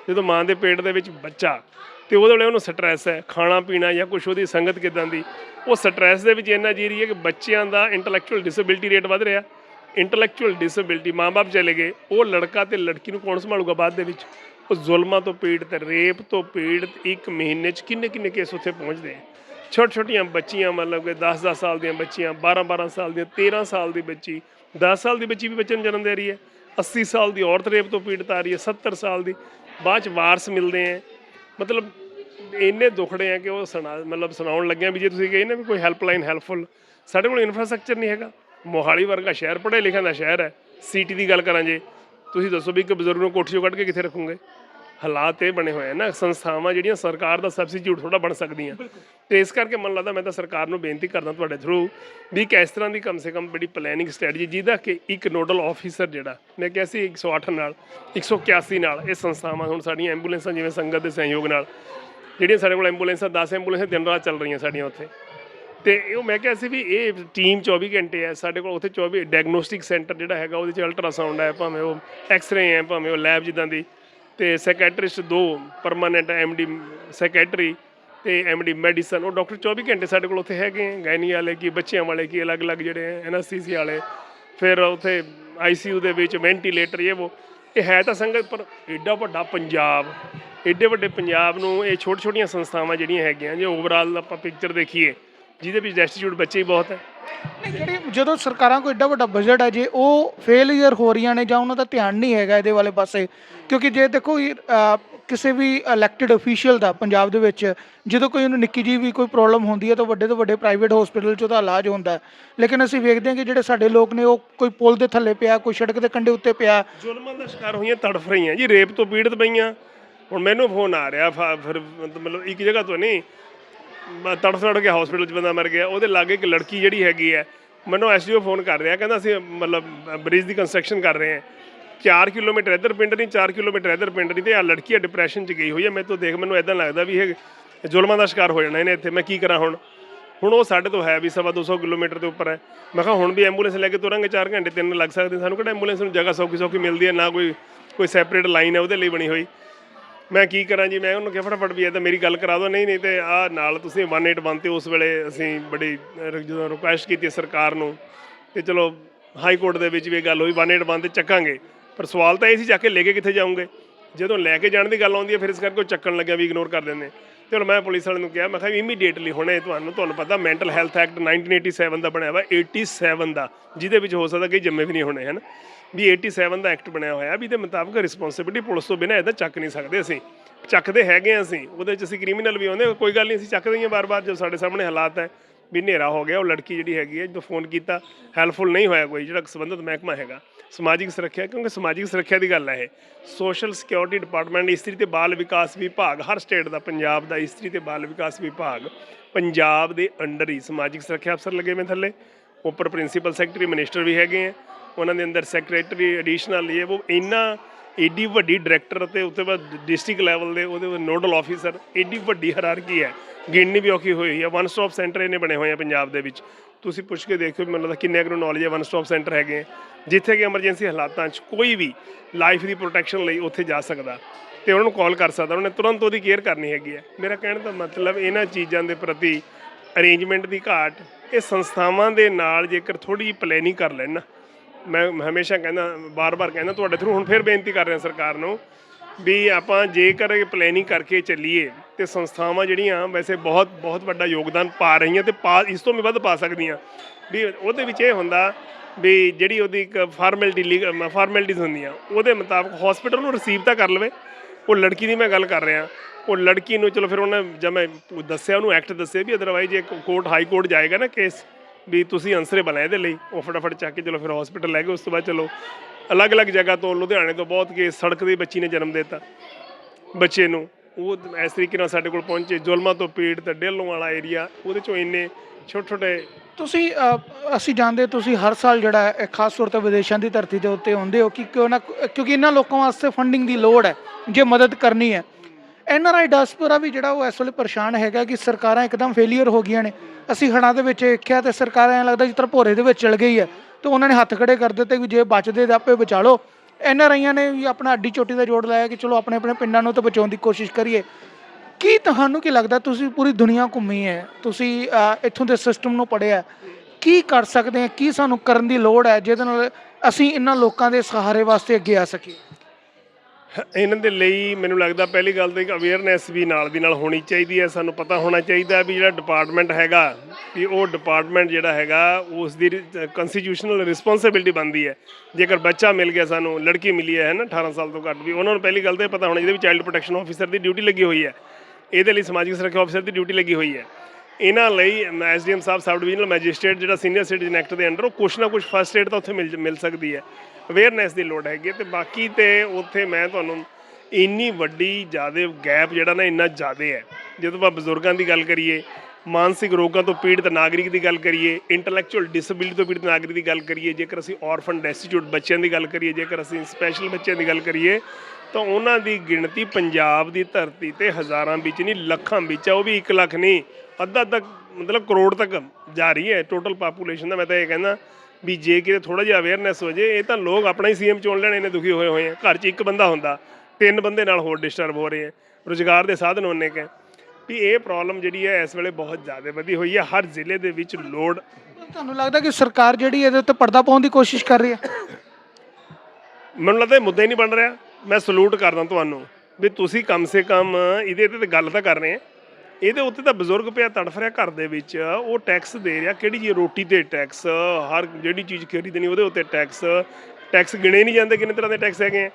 ਜਦੋਂ ਮਾਂ ਦੇ ਪੇਟ ਦੇ ਵਿੱਚ ਬੱਚਾ, ਤੇ ਉਹਦੇ ਵੇਲੇ ਉਹਨੂੰ ਸਟ੍ਰੈਸ ਹੈ, ਖਾਣਾ ਪੀਣਾ ਜਾਂ ਕੁਝ ਉਹਦੀ ਸੰਗਤ ਕਿਦਾਂ ਦੀ। ਉਹ ਸਟ੍ਰੈਸ ਦੇ ਵਿੱਚ ਇੰਨਾ ਜੀ ਰਹੀ ਹੈ ਕਿ ਬੱਚਿਆਂ ਦਾ ਇੰਟੈਲੈਕਚੁਅਲ ਡਿਸੇਬਿਲਟੀ ਰੇਟ ਵਧ ਰਿਹਾ। ਇੰਟੈਲੈਕਚੁਅਲ ਡਿਸੇਬਿਲਟੀ ਮਾਂ-ਬਾਪ ਚਲੇ ਗਏ, ਉਹ ਲੜਕਾ ਤੇ ਲੜਕੀ ਨੂੰ ਕੌਣ ਸੰਭਾਲੂਗਾ ਬਾਅਦ ਦੇ ਵਿੱਚ? ਉਹ ਜ਼ੁਲਮਾਂ ਤੋਂ ਪੀੜਤ ਰੇਪ ਤੋਂ ਪੀੜਤ ਇੱਕ ਮਹੀਨੇ 'ਚ ਕਿੰਨੇ ਕਿੰਨੇ ਕੇਸ ਉੱਥੇ ਪਹੁੰਚਦੇ? ਆ ਛੋਟ ਛੋਟੀਆਂ ਬੱਚੀਆਂ ਮਤਲਬ ਕਿ 10-10 ਸਾਲ ਦੀਆਂ ਬੱਚੀਆਂ 12-12 ਸਾਲ ਦੀਆਂ 13 ਸਾਲ ਦੀ ਬੱਚੀ 10 ਸਾਲ ਦੀ ਬੱਚੀ ਵੀ ਬੱਚੇ ਨੂੰ ਜਨਮ ਦੇ ਰਹੀ ਹੈ। 80 ਸਾਲ ਦੀ ਔਰਤ ਰੇਪ ਤੋਂ ਪੀੜਤ ਆ ਰਹੀ ਹੈ 70 ਸਾਲ ਦੀ। ਬਾਅਦ ਚ ਵਾਰਸ ਮਿਲਦੇ ਆ ਮਤਲਬ ਇੰਨੇ ਦੁਖੜੇ ਆ ਕਿ ਉਹ ਸੁਣਾ, ਮਤਲਬ ਸੁਣਾਉਣ ਲੱਗਿਆ ਵੀ ਜੇ ਤੁਸੀਂ ਕਹੇ ਨਾ ਵੀ ਕੋਈ ਹੈਲਪਲਾਈਨ ਹੈਲਪਫੁਲ ਸਾਡੇ ਕੋਲ ਇਨਫਰਾਸਟ੍ਰਕਚਰ ਨਹੀਂ ਹੈਗਾ। ਮੋਹਾਲੀ ਵਰਗਾ ਸ਼ਹਿਰ ਪੜ੍ਹੇ ਲਿਖਿਆ ਦਾ ਸ਼ਹਿਰ ਹੈ। ਸਿਟੀ ਦੀ ਗੱਲ ਕਰਾਂ ਜੇ, ਤੁਸੀਂ ਦੱਸੋ ਵੀ ਇੱਕ ਬਜ਼ੁਰਗ ਨੂੰ ਕੋਠੀ ਚੋਂ ਕੱਢ ਕੇ ਕਿੱਥੇ ਰੱਖੋਗੇ? ਹਾਲਾਤ ਇਹ ਬਣੇ ਹੋਏ ਆ ਨਾ, ਸੰਸਥਾਵਾਂ ਜਿਹੜੀਆਂ ਸਰਕਾਰ ਦਾ ਸਬਸਟੀਟਿਊਟ ਥੋੜਾ ਬਣ ਸਕਦੀਆਂ। ਤੇ ਇਸ ਕਰਕੇ ਮਨ ਲੱਗਦਾ ਮੈਂ ਤਾਂ ਸਰਕਾਰ ਨੂੰ ਬੇਨਤੀ ਕਰਦਾ ਤੁਹਾਡੇ ਥਰੂ ਵੀ ਕਿ ਇਸ ਤਰ੍ਹਾਂ ਦੀ ਕਮ ਸੇ ਕਮ ਬੜੀ ਪਲੈਨਿੰਗ ਸਟ੍ਰੈਟਜੀ ਜਿਹਦਾ ਕਿ ਇੱਕ ਨੋਡਲ ਆਫੀਸਰ ਜਿਹੜਾ, ਮੈਂ ਕਿਹਾ ਸੀ 108 ਨਾਲ 181 ਨਾਲ ਇਹ ਸੰਸਥਾਵਾਂ ਹੁਣ ਸਾਡੀਆਂ ਐਂਬੂਲੈਂਸਾਂ ਜਿਵੇਂ ਸੰਗਤ ਦੇ ਸਹਿਯੋਗ ਨਾਲ, ਜਿਹੜੀਆਂ ਸਾਡੇ ਕੋਲ ਐਂਬੂਲੈਂਸਾਂ 10 ਐਂਬੂਲੈਂਸਾਂ ਦਿਨ ਰਾਤ ਚੱਲ ਰਹੀਆਂ ਸਾਡੀਆਂ ਉੱਥੇ। ਤੇ ਉਹ ਮੈਂ ਕਿਹਾ ਸੀ ਵੀ ਇਹ ਟੀਮ 24 ਘੰਟੇ ਹੈ ਸਾਡੇ ਕੋਲ ਉੱਥੇ 24 ਡਾਇਗਨੋਸਟਿਕ ਸੈਂਟਰ ਜਿਹੜਾ ਹੈਗਾ, ਉਹਦੇ ਚ ਅਲਟਰਾਸਾਊਂਡ ਹੈ ਭਾਵੇਂ ਉਹ ਐਕਸ-ਰੇ ਹੈ ਭਾਵੇਂ ਉਹ ਲੈਬ ਜਿੱਦਾਂ ਦੀ। ਤੇ ਸੈਕਟਰਿਸਟ ਦੋ ਪਰਮਾਨੈਂਟ ਐਮਡੀ ਸੈਕਟਰੀ ਤੇ ਐਮਡੀ ਮੈਡੀਸਨ ਉਹ ਡਾਕਟਰ 24 ਘੰਟੇ ਸਾਡੇ ਕੋਲ ਉੱਥੇ ਹੈਗੇ ਹੈ ਗੈਨੀ ਵਾਲੇ ਕੀ, ਬੱਚਿਆਂ ਵਾਲੇ ਕੀ, ਅਲੱਗ-ਅਲੱਗ ਜਿਹੜੇ ਹੈ ਐਨਐਸਸੀਸੀ ਵਾਲੇ, ਫਿਰ ਉੱਥੇ ਆਈਸੀਯੂ ਦੇ ਵਿੱਚ ਵੈਂਟੀਲੇਟਰ ਇਹ ਉਹ ਇਹ ਹੈ ਤਾਂ ਸੰਗਤ, ਪਰ ਐਡਾ ਵੱਡਾ ਪੰਜਾਬ ਐਡੇ ਵੱਡੇ ਪੰਜਾਬ ਨੂੰ ਇਹ ਛੋਟੀ ਛੋਟੀਆਂ ਸੰਸਥਾਵਾਂ ਜਿਹੜੀਆਂ ਹੈਗੀਆਂ, ਜੇ ਓਵਰਆਲ ਆਪਾਂ ਪਿਕਚਰ ਦੇਖੀਏ, ਜਿਹਦੇ ਵਿੱਚ ਡੈਸਟੀਟਿਊਟ ਬੱਚੇ ਹੀ ਬਹੁਤ ਹੈ। ਨਹੀਂ ਜਿਹੜੇ ਜਦੋਂ ਸਰਕਾਰਾਂ ਕੋਲ ਏਡਾ ਵੱਡਾ ਬਜਟ ਹੈ ਜੇ ਉਹ ਫੇਲਿਅਰ ਹੋ ਰਹੀਆਂ ਨੇ ਜਾਂ ਉਹਨਾਂ ਦਾ ਧਿਆਨ ਨਹੀਂ ਹੈਗਾ ਇਹਦੇ ਵਾਲੇ ਪਾਸੇ ਕਿਉਂਕਿ ਜੇ ਦੇਖੋ ਇਹ, ਅਹ, ਕਿਸੇ ਵੀ ਇਲੈਕਟਿਡ ਅਫੀਸ਼ੀਅਲ ਦਾ ਪੰਜਾਬ ਦੇ ਵਿੱਚ ਜਦੋਂ ਕੋਈ ਉਹਨੂੰ ਨਿੱਕੀ ਜੀ ਵੀ ਕੋਈ ਪ੍ਰੋਬਲਮ ਹੁੰਦੀ ਹੈ ਤਾਂ ਵੱਡੇ ਤੋਂ ਵੱਡੇ ਪ੍ਰਾਈਵੇਟ ਹਸਪੀਟਲ 'ਚ ਉਹਦਾ ਇਲਾਜ ਹੁੰਦਾ ਹੈ। ਲੇਕਿਨ ਅਸੀਂ ਵੇਖਦੇ ਹਾਂ ਕਿ ਜਿਹੜੇ ਸਾਡੇ ਲੋਕ ਨੇ ਉਹ ਕੋਈ ਪੁਲ ਦੇ ਥੱਲੇ ਪਿਆ ਕੋਈ ਸੜਕ ਦੇ ਕੰਢੇ ਉੱਤੇ ਪਿਆ। ਜ਼ੁਲਮਾਂ ਦਾ ਸ਼ਿਕਾਰ ਹੋਈਆਂ ਤੜਫ ਰਹੀਆਂ। ਜੀ ਰੇਪ ਤੋਂ ਪੀੜਤ ਪਈਆਂ। ਹੁਣ ਮੈਨੂੰ ਫੋਨ ਆ ਰਿਹਾ ਫਾ- ਫਿਰ ਮਤਲਬ ਇੱਕ ਜਗ੍ਹਾ ਤੋਂ ਨਹੀਂ ਤੜਫ ਤੜ ਕੇ ਹਸਪੀਟਲ 'ਚ ਬੰਦਾ ਮਰ ਗਿਆ। ਉਹਦੇ ਲਾਗੇ ਇੱਕ ਲੜਕੀ ਜਿਹੜੀ ਹੈਗੀ ਹੈ, ਮੈਨੂੰ ਐਸਡੀਓ ਫੋਨ ਕਰ ਰਿਹਾ, ਕਹਿੰਦਾ ਅਸੀਂ ਮਤਲਬ ਬ੍ਰਿਜ ਦੀ ਕੰਸਟਰਕਸ਼ਨ ਕਰ ਰਹੇ ਹਾਂ। 4 ਕਿਲੋਮੀਟਰ ਇੱਧਰ ਪਿੰਡ ਨਹੀਂ 4 ਕਿਲੋਮੀਟਰ ਇੱਧਰ ਪਿੰਡ ਨਹੀਂ ਤੇ ਆ ਲੜਕੀ ਆ ਡਿਪਰੈਸ਼ਨ 'ਚ ਗਈ ਹੋਈ ਹੈ ਮੈਨੂੰ ਦੇਖ, ਮੈਨੂੰ ਇਦਾਂ ਲੱਗਦਾ ਵੀ ਇਹ ਜ਼ੁਲਮਾਂ ਦਾ ਸ਼ਿਕਾਰ ਹੋ ਜਾਣਾ ਇਹਨੇ ਇੱਥੇ। ਮੈਂ ਕੀ ਕਰਾਂ ਹੁਣ? ਹੁਣ ਉਹ ਸਾਡੇ ਤੋਂ ਹੈ ਵੀ ਸਵਾ 200 ਕਿਲੋਮੀਟਰ ਦੇ ਉੱਪਰ ਹੈ। ਮੈਂ ਕਿਹਾ ਹੁਣ ਵੀ ਐਂਬੂਲੈਂਸ ਲੈ ਕੇ ਤੁਰਾਂਗੇ 4 ਘੰਟੇ ਤਿੰਨ ਲੱਗ ਸਕਦੇ ਸਾਨੂੰ ਕਿਹੜਾ ਐਂਬੂਲੈਂਸ ਨੂੰ ਜਗ੍ਹਾ ਸੌਖੀ ਸੌਖੀ ਮਿਲਦੀ ਹੈ, ਨਾ ਕੋਈ ਕੋਈ ਸੈਪਰੇਟ ਲਾਈਨ ਹੈ ਉਹਦੇ ਲਈ ਬਣੀ ਹੋਈ। ਮੈਂ ਕੀ ਕਰਾਂ ਜੀ? ਮੈਂ ਉਹਨੂੰ ਕਿਹਾ ਫਟਾਫਟ ਵੀ ਇਹ ਤਾਂ ਮੇਰੀ ਗੱਲ ਕਰਾ ਦਿਓ। ਨਹੀਂ ਨਹੀਂ ਤੇ ਆ ਨਾਲ ਤੁਸੀਂ 181 ਤੇ ਉਸ ਵੇਲੇ ਅਸੀਂ ਬੜੀ ਅਹ, ਜਦੋਂ ਰਿਕੁਐਸਟ ਕੀਤੀ ਸਰਕਾਰ ਨੂੰ ਤੇ ਚਲੋ ਹਾਈ ਕੋਰਟ ਦੇ ਵਿੱਚ ਵੀ ਇਹ ਗੱਲ ਹੋਈ 181 ਤੇ ਚੱਕਾਂਗੇ। ਪਰ ਸਵਾਲ ਤਾਂ ਇਹ ਸੀ ਜਾ ਕੇ ਲੈ ਕੇ ਕਿੱਥੇ ਜਾਓਗੇ? ਜਦੋਂ ਲੈ ਕੇ ਜਾਣ ਦੀ ਗੱਲ ਆਉਂਦੀ ਹੈ ਫਿਰ ਇਸ ਕਰਕੇ ਉਹ ਚੱਕਣ ਲੱਗਿਆ ਵੀ ਇਗਨੋਰ ਕਰ ਦਿੰਦੇ। ਚਲੋ ਮੈਂ ਪੁਲਿਸ ਵਾਲੇ ਨੂੰ ਕਿਹਾ ਮੈਂ ਕਿਹਾ ਵੀ ਇਮੀਡੀਏਟਲੀ ਹੁਣੇ ਤੁਹਾਨੂੰ ਤੁਹਾਨੂੰ ਪਤਾ ਮੈਂਟਲ ਹੈਲਥ ਐਕਟ 1987 ਦਾ ਬਣਿਆ ਵਾ 87 ਦਾ ਜਿਹਦੇ ਵਿੱਚ ਹੋ ਸਕਦਾ ਕਿ ਜੰਮੇ ਵੀ ਨਹੀਂ ਹੋਣੇ ਹਨ ਵੀ 87 ਦਾ ਐਕਟ ਬਣਿਆ ਹੋਇਆ ਵੀ ਇਹਦੇ ਮੁਤਾਬਕ ਰਿਸਪੌਂਸਿਬਿਲਟੀ ਪੁਲਿਸ ਤੋਂ ਬਿਨਾਂ ਇਹਦਾ ਚੱਕ ਨਹੀਂ ਸਕਦੇ ਅਸੀਂ। ਚੱਕਦੇ ਹੈਗੇ ਹਾਂ ਅਸੀਂ, ਉਹਦੇ 'ਚ ਅਸੀਂ ਕ੍ਰਿਮੀਨਲ ਵੀ ਆਉਂਦੇ ਕੋਈ ਗੱਲ ਨਹੀਂ ਅਸੀਂ ਚੱਕਦੇ ਹਾਂ ਬਾਰ-ਬਾਰ ਜੋ ਸਾਡੇ ਸਾਹਮਣੇ ਹਾਲਾਤ ਹੈ, ਵੀ ਹਨੇਰਾ ਹੋ ਗਿਆ, ਉਹ ਲੜਕੀ ਜਿਹੜੀ ਹੈਗੀ ਹੈ, ਜਦੋਂ ਫੋਨ ਕੀਤਾ ਹੈਲਪਫੁਲ ਨਹੀਂ ਹੋਇਆ ਕੋਈ, ਜਿਹੜਾ ਸੰਬੰਧਿਤ ਮਹਿਕਮਾ ਹੈਗਾ, ਸਮਾਜਿਕ ਸੁਰੱਖਿਆ, ਕਿਉਂਕਿ ਸਮਾਜਿਕ ਸੁਰੱਖਿਆ ਦੀ ਗੱਲ ਹੈ ਇਹ। ਸੋਸ਼ਲ ਸਿਕਿਉਰਿਟੀ ਡਿਪਾਰਟਮੈਂਟ ਇਸਤਰੀ ਤੇ ਬਾਲ ਵਿਕਾਸ ਵਿਭਾਗ, ਹਰ ਸਟੇਟ ਦਾ, ਪੰਜਾਬ ਦਾ ਇਸਤਰੀ ਤੇ ਬਾਲ ਵਿਕਾਸ ਵਿਭਾਗ, ਪੰਜਾਬ ਦੇ ਅੰਡਰ ਹੀ ਸਮਾਜਿਕ ਸੁਰੱਖਿਆ ਅਫਸਰ ਲੱਗੇ ਮੈਂ ਥੱਲੇ। ਉੱਪਰ ਪ੍ਰਿੰਸੀਪਲ ਸੈਕਟਰੀ ਮਿਨਿਸਟਰ ਵੀ ਹੈਗੇ ਆ ਉਹਨਾਂ ਦੇ ਅੰਦਰ ਸੈਕਟਰੀ ਐਡੀਸ਼ਨਲ ਇਹ ਉਹ ਇੰਨਾ, ਏਡੀ ਵੱਡੀ ਡਾਇਰੈਕਟਰ ਤੇ ਉੱਤੇ ਬਾਅਦ ਡਿਸਟ੍ਰਿਕਟ ਲੈਵਲ ਦੇ ਉਹਦੇ ਨੋਡਲ ਆਫੀਸਰ ਏਡੀ ਵੱਡੀ ਹਰਾਰਕੀ ਹੈ। ਗਿਣਨੀ ਵੀ ਔਖੀ ਹੋਈ ਹੈ। ਵਨ ਸਟਾਪ ਸੈਂਟਰ ਇਹਨੇ ਬਣੇ ਹੋਏ ਆ ਪੰਜਾਬ ਦੇ ਵਿੱਚ। ਤੁਸੀਂ ਪੁੱਛ ਕੇ ਦੇਖਿਓ ਮੈਨੂੰ ਲੱਗਦਾ ਕਿੰਨੇ ਕੁ ਨੂੰ ਨੌਲੇਜ ਹੈ ਵਨ ਸਟਾਪ ਸੈਂਟਰ ਹੈਗੇ। ਆ ਜਿੱਥੇ ਕਿ ਐਮਰਜੈਂਸੀ ਹਾਲਾਤਾਂ 'ਚ ਕੋਈ ਵੀ ਲਾਈਫ ਦੀ ਪ੍ਰੋਟੈਕਸ਼ਨ ਲਈ ਉੱਥੇ ਜਾ ਸਕਦਾ। ਤੇ ਉਹਨਾਂ ਨੂੰ ਕਾਲ ਕਰ ਸਕਦਾ। ਉਹਨੇ ਤੁਰੰਤ ਉਹਦੀ ਕੇਅਰ ਕਰਨੀ ਹੈਗੀ ਹੈ। ਮੇਰਾ ਕਹਿਣ ਦਾ ਮਤਲਬ ਇਹਨਾਂ ਚੀਜ਼ਾਂ ਦੇ ਪ੍ਰਤੀ ਅਰੇਂਜਮੈਂਟ ਦੀ ਘਾਟ ਇਹ ਸੰਸਥਾਵਾਂ ਦੇ ਨਾਲ ਜੇਕਰ ਥੋੜੀ ਜਿਹੀ ਪਲੈਨਿੰਗ ਕਰ ਲੈਣ ਨਾ ਮੈਂ ਹਮੇਸ਼ਾ ਕਹਿੰਦਾ, ਬਾਰ-ਬਾਰ ਕਹਿੰਦਾ ਤੁਹਾਡੇ ਥਰੂ ਹੁਣ ਫਿਰ ਬੇਨਤੀ ਕਰ ਰਿਹਾ ਸਰਕਾਰ ਨੂੰ ਵੀ ਆਪਾਂ ਜੇਕਰ ਪਲੈਨਿੰਗ ਕਰਕੇ ਚੱਲੀਏ ਤੇ ਸੰਸਥਾਵਾਂ ਜਿਹੜੀਆਂ ਵੈਸੇ ਬਹੁਤ ਬਹੁਤ ਵੱਡਾ ਯੋਗਦਾਨ ਪਾ ਰਹੀਆਂ ਤੇ ਪਾ, ਇਸ ਤੋਂ ਵੀ ਵੱਧ ਪਾ ਸਕਦੀਆਂ। ਵੀ ਉਹਦੇ ਵਿੱਚ ਇਹ ਹੁੰਦਾ ਵੀ ਜਿਹੜੀ ਉਹਦੀ ਇੱਕ ਫਾਰਮੈਲਿਟੀ ਫਾਰਮੈਲਿਟੀਜ਼ ਹੁੰਦੀਆਂ, ਉਹਦੇ ਮੁਤਾਬਕ ਹਸਪੀਟਲ ਨੂੰ ਰਿਸੀਵ ਤਾਂ ਕਰ ਲਵੇ। ਉਹ ਲੜਕੀ ਦੀ ਮੈਂ ਗੱਲ ਕਰ ਰਿਹਾ। ਉਹ ਲੜਕੀ ਨੂੰ ਚਲੋ ਫਿਰ ਉਹਨੇ, ਜਦ ਮੈਂ ਦੱਸਿਆ ਉਹਨੂੰ ਐਕਟ ਦੱਸਿਆ ਵੀ ਅਦਰਵਾਈਜ਼ ਜੇ ਕੋਰਟ ਹਾਈ ਕੋਰਟ ਜਾਏਗਾ ਨਾ ਕੇਸ ਵੀ ਤੁਸੀਂ ਅਨਸਰੇਬਲ ਹੈ ਇਹਦੇ ਲਈ। ਉਹ ਫਟਾਫਟ ਚੱਕ ਕੇ ਚਲੋ ਫਿਰ ਹਸਪੀਟਲ ਲੈ ਗਏ ਉਸ ਤੋਂ ਬਾਅਦ ਚਲੋ ਅਲੱਗ-ਅਲੱਗ ਜਗ੍ਹਾ ਤੋਂ ਲੁਧਿਆਣੇ ਤੋਂ ਬਹੁਤ ਕੇਸ ਸੜਕ ਦੀ ਬੱਚੀ ਨੇ ਜਨਮ ਦਿੱਤਾ ਬੱਚੇ ਨੂੰ। ਉਹ ਇਸ ਤਰੀਕੇ ਨਾਲ ਸਾਡੇ ਕੋਲ ਪਹੁੰਚੇ ਜ਼ੁਲਮਾਂ ਤੋਂ ਪੀੜਤ ਡੇਲੋਂ ਵਾਲਾ ਏਰੀਆ ਉਹਦੇ ਚੋਂ ਇੰਨੇ ਛੋਟੇ-ਛੋਟੇ ਤੁਸੀਂ ਅ, ਅਸੀਂ ਜਾਣਦੇ ਤੁਸੀਂ ਹਰ ਸਾਲ ਜਿਹੜਾ ਹੈ ਇਹ ਖਾਸ ਤੌਰ ਤੇ ਵਿਦੇਸ਼ਾਂ ਦੀ ਧਰਤੀ ਦੇ ਉੱਤੇ ਆਉਂਦੇ ਹੋ ਕਿ ਕਿਉਂ ਨਾ ਕਿਉਂਕਿ ਇਹਨਾਂ ਲੋਕਾਂ ਵਾਸਤੇ ਫੰਡਿੰਗ ਦੀ ਲੋੜ ਹੈ ਜੇ ਮਦਦ ਕਰਨੀ ਹੈ। ਐੱਨ ਆਰ ਆਈ ਡਾਇਸਪੋਰਾ ਵੀ ਜਿਹੜਾ ਉਹ ਇਸ ਵੇਲੇ ਪਰੇਸ਼ਾਨ ਹੈਗਾ ਕਿ ਸਰਕਾਰਾਂ ਇੱਕਦਮ ਫੇਲੀਅਰ ਹੋ ਗਈਆਂ ਨੇ। ਅਸੀਂ ਹੜ੍ਹਾਂ ਦੇ ਵਿੱਚ ਦੇਖਿਆ ਤੇ ਸਰਕਾਰਾਂ ਐਂ ਲੱਗਦਾ ਜਿਸ ਤਰ੍ਹਾਂ ਭੋਰੇ ਦੇ ਵਿੱਚ ਚਲ ਗਈ ਹੈ। ਤੇ ਉਹਨਾਂ ਨੇ ਹੱਥ ਖੜੇ ਕਰ ਦਿੱਤੇ ਵੀ ਜੇ ਬਚਦੇ ਤਾਂ ਆਪੇ ਬਚਾ ਲਓ। ਆਈਆਂ ਨੇ ਵੀ ਆਪਣਾ ਅੱਡੀ ਚੋਟੀ ਦਾ ਜੋੜ ਲਾਇਆ ਕਿ ਚਲੋ ਆਪਣੇ ਆਪਣੇ ਪਿੰਡਾਂ ਨੂੰ ਤਾਂ ਬਚਾਉਣ ਦੀ ਕੋਸ਼ਿਸ਼ ਕਰੀਏ। ਕੀ ਤੁਹਾਨੂੰ ਕੀ ਲੱਗਦਾ ਤੁਸੀਂ ਪੂਰੀ ਦੁਨੀਆ ਘੁੰਮੀ ਹੈ? ਤੁਸੀਂ ਇੱਥੋਂ ਦੇ ਸਿਸਟਮ ਨੂੰ ਪੜ੍ਹਿਆ ਕੀ ਕਰ ਸਕਦੇ ਹਾਂ? ਕੀ ਸਾਨੂੰ ਕਰਨ ਦੀ ਲੋੜ ਹੈ ਜਿਹਦੇ ਨਾਲ ਅਸੀਂ ਇਹਨਾਂ ਲੋਕਾਂ ਦੇ ਸਹਾਰੇ ਵਾਸਤੇ ਅੱਗੇ ਆ ਸਕੀਏ? ਇਹਨਾਂ ਦੇ ਲਈ ਮੈਨੂੰ ਲੱਗਦਾ ਪਹਿਲੀ ਗੱਲ ਤਾਂ ਇੱਕ ਅਵੇਅਰਨੈਸ ਵੀ ਨਾਲ ਦੀ ਨਾਲ ਹੋਣੀ ਚਾਹੀਦੀ ਹੈ, ਸਾਨੂੰ ਪਤਾ ਹੋਣਾ ਚਾਹੀਦਾ ਵੀ ਜਿਹੜਾ ਡਿਪਾਰਟਮੈਂਟ ਹੈਗਾ, ਵੀ ਉਹ ਡਿਪਾਰਟਮੈਂਟ ਜਿਹੜਾ ਹੈਗਾ ਉਸ ਦੀ ਕਨਸਟੀਟਿਊਸ਼ਨਲ ਰਿਸਪੌਂਸਿਬਿਲਟੀ ਬਣਦੀ ਹੈ। ਜੇਕਰ ਬੱਚਾ ਮਿਲ ਗਿਆ ਸਾਨੂੰ, ਲੜਕੀ ਮਿਲੀ ਹੈ ਨਾ 18 ਸਾਲ ਤੋਂ ਘੱਟ ਵੀ, ਉਹਨਾਂ ਨੂੰ ਪਹਿਲੀ ਗੱਲ ਤਾਂ ਇਹ ਪਤਾ ਹੋਣਾ ਚਾਹੀਦਾ ਵੀ ਚਾਈਲਡ ਪ੍ਰੋਟੈਕਸ਼ਨ ਆਫੀਸਰ ਦੀ ਡਿਊਟੀ ਲੱਗੀ ਹੋਈ ਹੈ। ਇਹਦੇ ਲਈ ਸਮਾਜਿਕ ਸੁਰੱਖਿਆ ਆਫੀਸਰ ਦੀ ਡਿਊਟੀ ਲੱਗੀ ਹੋਈ ਹੈ। ਇਹਨਾਂ ਲਈ ਐਸਡੀਐਮ ਸਾਹਿਬ, ਸਬ ਡਿਵੀਜ਼ਨਲ ਮੈਜਿਸਟ੍ਰੇਟ ਜਿਹੜਾ ਸੀਨੀਅਰ ਸਿਟੀਜ਼ਨ ਐਕਟ ਦੇ ਅੰਡਰ ਉਹ ਕੁਛ ਨਾ ਕੁਛ ਫਸਟ ਏਡ ਤਾਂ ਉੱਥੇ ਮਿਲ ਮਿਲ ਸਕਦੀ ਹੈ। ਅਵੇਅਰਨੈਸ ਦੀ ਲੋੜ ਹੈਗੀ ਹੈ ਤੇ ਬਾਕੀ ਤੇ ਉੱਥੇ ਮੈਂ ਤੁਹਾਨੂੰ ਇੰਨੀ ਵੱਡੀ ਜ਼ਿਆਦਾ ਗੈਪ ਜਿਹੜਾ ਨਾ ਇੰਨਾ ਜ਼ਿਆਦਾ ਹੈ। ਜਦੋਂ ਆਪਾਂ ਬਜ਼ੁਰਗਾਂ ਦੀ ਗੱਲ ਕਰੀਏ, ਮਾਨਸਿਕ ਰੋਗਾਂ ਤੋਂ ਪੀੜਤ ਨਾਗਰਿਕ ਦੀ ਗੱਲ ਕਰੀਏ ਇੰਟੈਲੈਕਚੁਅਲ ਡਿਸੇਬਿਲਿਟੀ ਤੋਂ ਪੀੜਤ ਨਾਗਰਿਕ ਦੀ ਗੱਲ ਕਰੀਏ, ਜੇਕਰ ਅਸੀਂ ਔਰਫਨ ਡੈਸਟੀਟਿਊਟ ਬੱਚਿਆਂ ਦੀ ਗੱਲ ਕਰੀਏ, ਜੇਕਰ ਅਸੀਂ ਸਪੈਸ਼ਲ ਬੱਚਿਆਂ ਦੀ ਗੱਲ ਕਰੀਏ, ਤਾਂ ਉਹਨਾਂ ਦੀ ਗਿਣਤੀ ਪੰਜਾਬ ਦੀ ਧਰਤੀ ਤੇ ਹਜ਼ਾਰਾਂ ਵਿੱਚ ਨਹੀਂ, ਲੱਖਾਂ ਵਿੱਚ ਆ, ਉਹ ਵੀ 1 ਲੱਖ ਨਹੀਂ ਅੱਧਾ ਅੱਧਾ ਮਤਲਬ ਕਰੋੜ ਤੱਕ ਜਾ ਰਹੀ ਹੈ। ਟੋਟਲ ਪਾਪੂਲੇਸ਼ਨ ਦਾ ਮੈਂ ਤਾਂ ਇਹ ਕਹਿੰਦਾ ਵੀ ਜੇ ਕਿਤੇ ਥੋੜਾ ਜਿਹਾ ਅਵੇਅਰਨੈਸ ਹੋ ਜੇ ਇਹ ਤਾਂ ਲੋਕ ਆਪਣਾ ਹੀ ਸੀਐਮ ਚੁਣ ਲੈਣ ਇਹਨੇ ਦੁਖੀ ਹੋਏ ਹੋਏ ਆ। ਘਰ 'ਚ ਇੱਕ ਬੰਦਾ ਹੁੰਦਾ ਤਿੰਨ ਬੰਦੇ ਨਾਲ ਹੋਰ ਡਿਸਟਰਬ ਹੋ ਰਹੇ ਆ। ਰੋਜ਼ਗਾਰ ਦੇ ਸਾਧਨ ਉਹਨੇ ਕਿ ਵੀ ਇਹ ਪ੍ਰੋਬਲਮ ਜਿਹੜੀ ਹੈ ਇਸ ਵੇਲੇ ਬਹੁਤ ਜ਼ਿਆਦਾ ਵਧੀ ਹੋਈ ਹੈ ਹਰ ਜ਼ਿਲ੍ਹੇ ਦੇ ਵਿੱਚ ਲੋਡ ਤੁਹਾਨੂੰ ਲੱਗਦਾ ਕਿ ਸਰਕਾਰ ਜਿਹੜੀ ਇਹਦੇ ਉੱਤੇ ਪਰਦਾ ਪਾਉਣ ਦੀ ਕੋਸ਼ਿਸ਼ ਕਰ ਰਹੀ ਹੈ? ਮੈਨੂੰ ਲੱਗਦਾ ਇਹ ਮੁੱਦਾ ਹੀ ਨਹੀਂ ਬਣ ਰਿਹਾ। ਮੈਂ ਸਲੂਟ ਕਰਦਾ ਤੁਹਾਨੂੰ ਵੀ ਤੁਸੀਂ ਕਮ ਸੇ ਕਮ ਇਹਦੇ ਤੇ ਤਾਂ ਗੱਲ ਤਾਂ ਕਰ ਰਹੇ ਆ। ਇਹਦੇ ਉੱਤੇ ਤਾਂ ਬਜ਼ੁਰਗ ਪਿਆ ਤੜਫ ਰਿਹਾ ਘਰ ਦੇ ਵਿੱਚ। ਉਹ ਟੈਕਸ ਦੇ ਰਿਹਾ। ਕਿਹੜੀ ਜੀ ਰੋਟੀ ਤੇ ਟੈਕਸ ਹਰ ਜਿਹੜੀ ਚੀਜ਼ ਖਰੀਦਣੀ ਉਹਦੇ ਉੱਤੇ ਟੈਕਸ ਟੈਕਸ ਗਿਣੇ ਨਹੀਂ ਜਾਂਦੇ ਕਿੰਨੇ ਤਰ੍ਹਾਂ ਦੇ ਟੈਕਸ ਹੈਗੇ ਆ।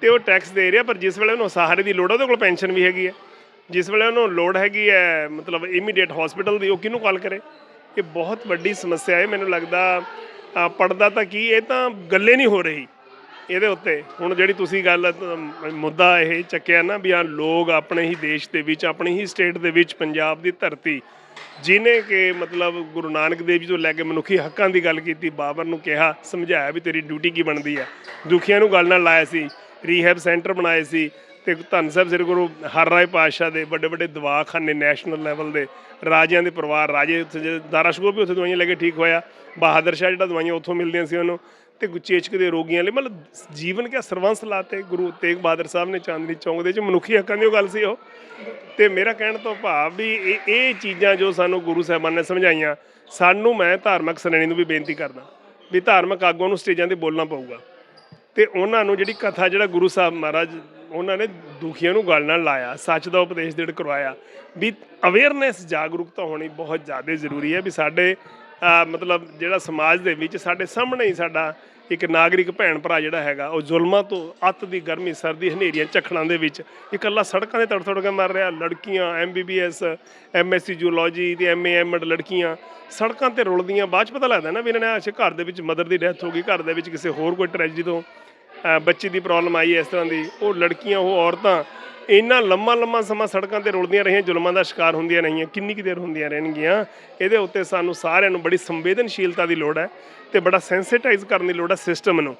ਤੇ ਉਹ ਟੈਕਸ ਦੇ ਰਿਹਾ, ਪਰ ਜਿਸ ਵੇਲੇ ਉਹਨੂੰ ਸਹਾਰੇ ਦੀ ਲੋੜ ਹੈ ਉਹਦੇ ਕੋਲ ਪੈਨਸ਼ਨ ਵੀ ਹੈਗੀ ਹੈ ਜਿਸ ਵੇਲੇ ਉਹਨੂੰ ਲੋੜ ਹੈਗੀ ਹੈ ਮਤਲਬ ਇਮੀਡੀਏਟ ਹਸਪੀਟਲ ਦੀ, ਉਹ ਕਿਹਨੂੰ ਕਾਲ ਕਰੇ? ਇਹ ਬਹੁਤ ਵੱਡੀ ਸਮੱਸਿਆ ਹੈ। ਮੈਨੂੰ ਲੱਗਦਾ ਪੜਦਾ ਤਾਂ ਕੀ, ਇਹ ਤਾਂ ਗੱਲੇ ਨਹੀਂ ਹੋ ਰਹੀ। ਇਹਦੇ ਉੱਤੇ। ਹੁਣ ਜਿਹੜੀ ਤੁਸੀਂ ਗੱਲ ਮੁੱਦਾ ਇਹ ਚੱਕਿਆ ਨਾ ਵੀ ਆ ਲੋਕ ਆਪਣੇ ਹੀ ਦੇਸ਼ ਦੇ ਵਿੱਚ, ਆਪਣੀ ਹੀ ਸਟੇਟ ਦੇ ਵਿੱਚ ਪੰਜਾਬ ਦੀ ਧਰਤੀ, ਜਿਨੇ ਕਿ ਮਤਲਬ ਗੁਰੂ ਨਾਨਕ ਦੇਵ ਜੀ ਤੋਂ ਲੈ ਕੇ ਮਨੁੱਖੀ ਹੱਕਾਂ ਦੀ ਗੱਲ ਕੀਤੀ, ਬਾਬਰ ਨੂੰ ਕਿਹਾ, ਸਮਝਾਇਆ ਵੀ ਤੇਰੀ ਡਿਊਟੀ ਕੀ ਬਣਦੀ ਹੈ ਦੁਖੀਆਂ ਨੂੰ ਗੱਲ ਨਾਲ ਲਾਇਆ ਸੀ ਰੀਹੈਬ ਸੈਂਟਰ ਬਣਾਏ ਸੀ ਤੇ ਧੰਨ ਸਾਹਿਬ ਸ੍ਰੀ ਗੁਰੂ ਹਰਰਾਏ ਪਾਤਸ਼ਾਹ ਦੇ ਵੱਡੇ ਵੱਡੇ ਦਵਾਖਾਨੇ ਨੈਸ਼ਨਲ ਲੈਵਲ ਦੇ ਰਾਜਿਆਂ ਦੇ ਪਰਿਵਾਰ, ਰਾਜੇ ਉੱਥੇ ਜੇ, ਦਾਰਾ ਵੀ ਉੱਥੇ ਦਵਾਈਆਂ ਲੈ ਕੇ ਠੀਕ ਹੋਇਆ। ਬਹਾਦਰ ਸ਼ਾਹ ਜਿਹੜਾ ਦਵਾਈਆਂ ਉੱਥੋਂ ਮਿਲਦੀਆਂ ਸੀ ਉਹਨੂੰ। ਤੇ ਗੁਚੇਚਕ ਦੇ ਰੋਗੀਆਂ ਲਈ ਮਤਲਬ ਜੀਵਨ ਕਿਆ ਸਰਵੰਸ ਲਾਤੇ। ਗੁਰੂ ਤੇਗ ਬਹਾਦਰ ਸਾਹਿਬ ਨੇ ਚਾਂਦਨੀ ਚੌਂਕ ਦੇ ਚ ਮਨੁੱਖੀ ਹੱਕਾਂ ਦੀ ਉਹ ਗੱਲ ਸੀ ਉਹ। ਤੇ ਮੇਰਾ ਕਹਿਣ ਤੋਂ ਭਾਵ ਵੀ ਇਹ ਇਹ ਚੀਜ਼ਾਂ ਜੋ ਸਾਨੂੰ ਗੁਰੂ ਸਾਹਿਬਾਨ ਨੇ ਸਮਝਾਈਆਂ, ਸਾਨੂੰ ਮੈਂ ਧਾਰਮਿਕ ਸ਼੍ਰੇਣੀ ਨੂੰ ਵੀ ਬੇਨਤੀ ਕਰਦਾ ਵੀ ਧਾਰਮਿਕ ਆਗੂਆਂ ਨੂੰ ਸਟੇਜਾਂ ਤੇ ਬੋਲਣਾ ਪਊਗਾ। ਤੇ ਉਹਨਾਂ ਨੂੰ ਜਿਹੜੀ ਕਥਾ ਜਿਹੜਾ ਗੁਰੂ ਸਾਹਿਬ ਮਹਾਰਾਜ ਉਹਨਾਂ ਨੇ ਦੁਖੀਆਂ ਨੂੰ ਗੱਲ ਨਾਲ ਲਾਇਆ, ਸੱਚ ਦਾ ਉਪਦੇਸ਼ ਦੇੜ ਕਰਵਾਇਆ, ਵੀ ਅਵੇਅਰਨੈਸ ਜਾਗਰੂਕਤਾ ਹੋਣੀ ਬਹੁਤ ਜ਼ਿਆਦਾ ਜ਼ਰੂਰੀ ਹੈ ਵੀ ਸਾਡੇ ਮਤਲਬ ਜਿਹੜਾ ਸਮਾਜ ਦੇ ਵਿੱਚ ਸਾਡੇ ਸਾਹਮਣੇ ਹੀ ਸਾਡਾ ਇੱਕ ਨਾਗਰਿਕ ਭੈਣ ਭਰਾ ਜਿਹੜਾ ਹੈਗਾ, ਉਹ ਜ਼ੁਲਮਾਂ ਤੋਂ ਅੱਤ ਦੀ ਗਰਮੀ, ਸਰਦੀ, ਹਨੇਰੀਆਂ ਝਖੜਾਂ ਦੇ ਵਿੱਚ ਇਕੱਲਾ ਸੜਕਾਂ ਤੇ ਤੜ ਤੜ ਕੇ ਮਰ ਰਿਹਾ, ਲੜਕੀਆਂ ਐਮਬੀਬੀਐਸ ਐਮਐਸਸੀ ਜੂਲੋਜੀ ਤੇ ਐਮਏ ਐਮਡ ਲੜਕੀਆਂ, ਸੜਕਾਂ ਤੇ ਰੁਲਦੀਆਂ, ਬਾਅਦ ਚ ਪਤਾ ਲੱਗਦਾ ਨਾ ਵੀ ਇਹਨਾਂ ਨੇ ਅੱਛਾ ਘਰ ਦੇ ਵਿੱਚ ਮਦਰ ਦੀ ਡੈਥ ਹੋ ਗਈ, ਘਰ ਦੇ ਵਿੱਚ ਕਿਸੇ ਹੋਰ ਕੋਈ ਟ੍ਰੈਜਡੀ ਤੋਂ ਬੱਚੇ ਦੀ ਪ੍ਰੋਬਲਮ ਆਈ ਹੈ ਇਸ ਤਰ੍ਹਾਂ ਦੀ, ਉਹ ਲੜਕੀਆਂ, ਉਹ ਔਰਤਾਂ ਇੰਨਾ ਲੰਮਾ ਲੰਮਾ ਸਮਾਂ ਸੜਕਾਂ ਤੇ ਰੁਲਦੀਆਂ ਰਹੀਆਂ, ਜ਼ੁਲਮਾਂ ਦਾ ਸ਼ਿਕਾਰ ਹੁੰਦੀਆਂ ਰਹੀਆਂ, ਕਿੰਨੀ ਕੁ ਦੇਰ ਹੁੰਦੀਆਂ ਰਹਿਣਗੀਆਂ? ਇਹਦੇ ਉੱਤੇ ਸਾਨੂੰ ਸਾਰਿਆਂ ਨੂੰ ਬੜੀ ਸੰਵੇਦਨਸ਼ੀਲਤਾ ਦੀ ਲੋੜ ਹੈ ਤੇ ਬੜਾ ਸੈਂਸਿਟਾਈਜ਼ ਕਰਨ ਦੀ ਲੋੜ ਹੈ ਸਿਸਟਮ ਨੂੰ।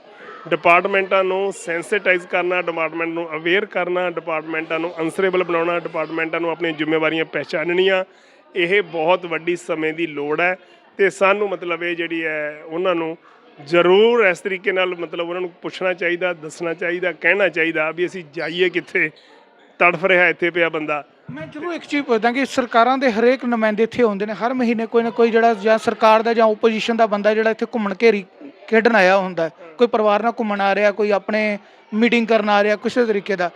ਡਿਪਾਰਟਮੈਂਟਾਂ ਨੂੰ ਸੈਂਸਿਟਾਈਜ਼ ਕਰਨਾ ਡਿਪਾਰਟਮੈਂਟ ਨੂੰ ਅਵੇਅਰ ਕਰਨਾ ਡਿਪਾਰਟਮੈਂਟਾਂ ਨੂੰ ਅਨਸਰੇਬਲ ਬਣਾਉਣਾ ਡਿਪਾਰਟਮੈਂਟਾਂ ਨੂੰ ਆਪਣੀਆਂ ਜ਼ਿੰਮੇਵਾਰੀਆਂ ਪਹਿਚਾਨਣੀਆਂ, ਇਹ ਬਹੁਤ ਵੱਡੀ ਸਮੇਂ ਦੀ ਲੋੜ ਹੈ ਤੇ ਸਾਨੂੰ ਮਤਲਬ ਇਹ ਜਿਹੜੀ ਹੈ, ਉਹਨਾਂ ਨੂੰ ਜ਼ਰੂਰ ਇਸ ਤਰੀਕੇ ਨਾਲ ਮਤਲਬ ਉਹਨਾਂ ਨੂੰ ਪੁੱਛਣਾ ਚਾਹੀਦਾ, ਦੱਸਣਾ ਚਾਹੀਦਾ, ਕਹਿਣਾ ਚਾਹੀਦਾ ਵੀ ਅਸੀਂ ਜਾਈਏ ਕਿੱਥੇ? ਤੜਫ ਰਿਹਾ ਇੱਥੇ ਪਿਆ ਬੰਦਾ। ਮੈਂ ਜ਼ਰੂਰ ਇੱਕ ਚੀਜ਼ ਪੁੱਛਦਾ ਕਿ ਸਰਕਾਰਾਂ ਦੇ ਹਰੇਕ ਨੁਮਾਇੰਦੇ ਇੱਥੇ ਆਉਂਦੇ ਨੇ, ਹਰ ਮਹੀਨੇ ਕੋਈ ਨਾ ਕੋਈ ਜਿਹੜਾ ਜਾਂ ਸਰਕਾਰ ਦਾ ਜਾਂ ਓਪੋਜੀਸ਼ਨ ਦਾ ਬੰਦਾ ਜਿਹੜਾ ਇੱਥੇ ਘੁੰਮਣ ਘੇਰੀ ਖੇਡਣ ਆਇਆ ਹੁੰਦਾ ਕੋਈ ਪਰਿਵਾਰ ਨਾਲ ਘੁੰਮਣ ਆ ਰਿਹਾ, ਕੋਈ ਆਪਣੇ ਮੀਟਿੰਗ ਕਰਨ ਆ ਰਿਹਾ, ਕਿਸੇ ਤਰੀਕੇ ਦਾ।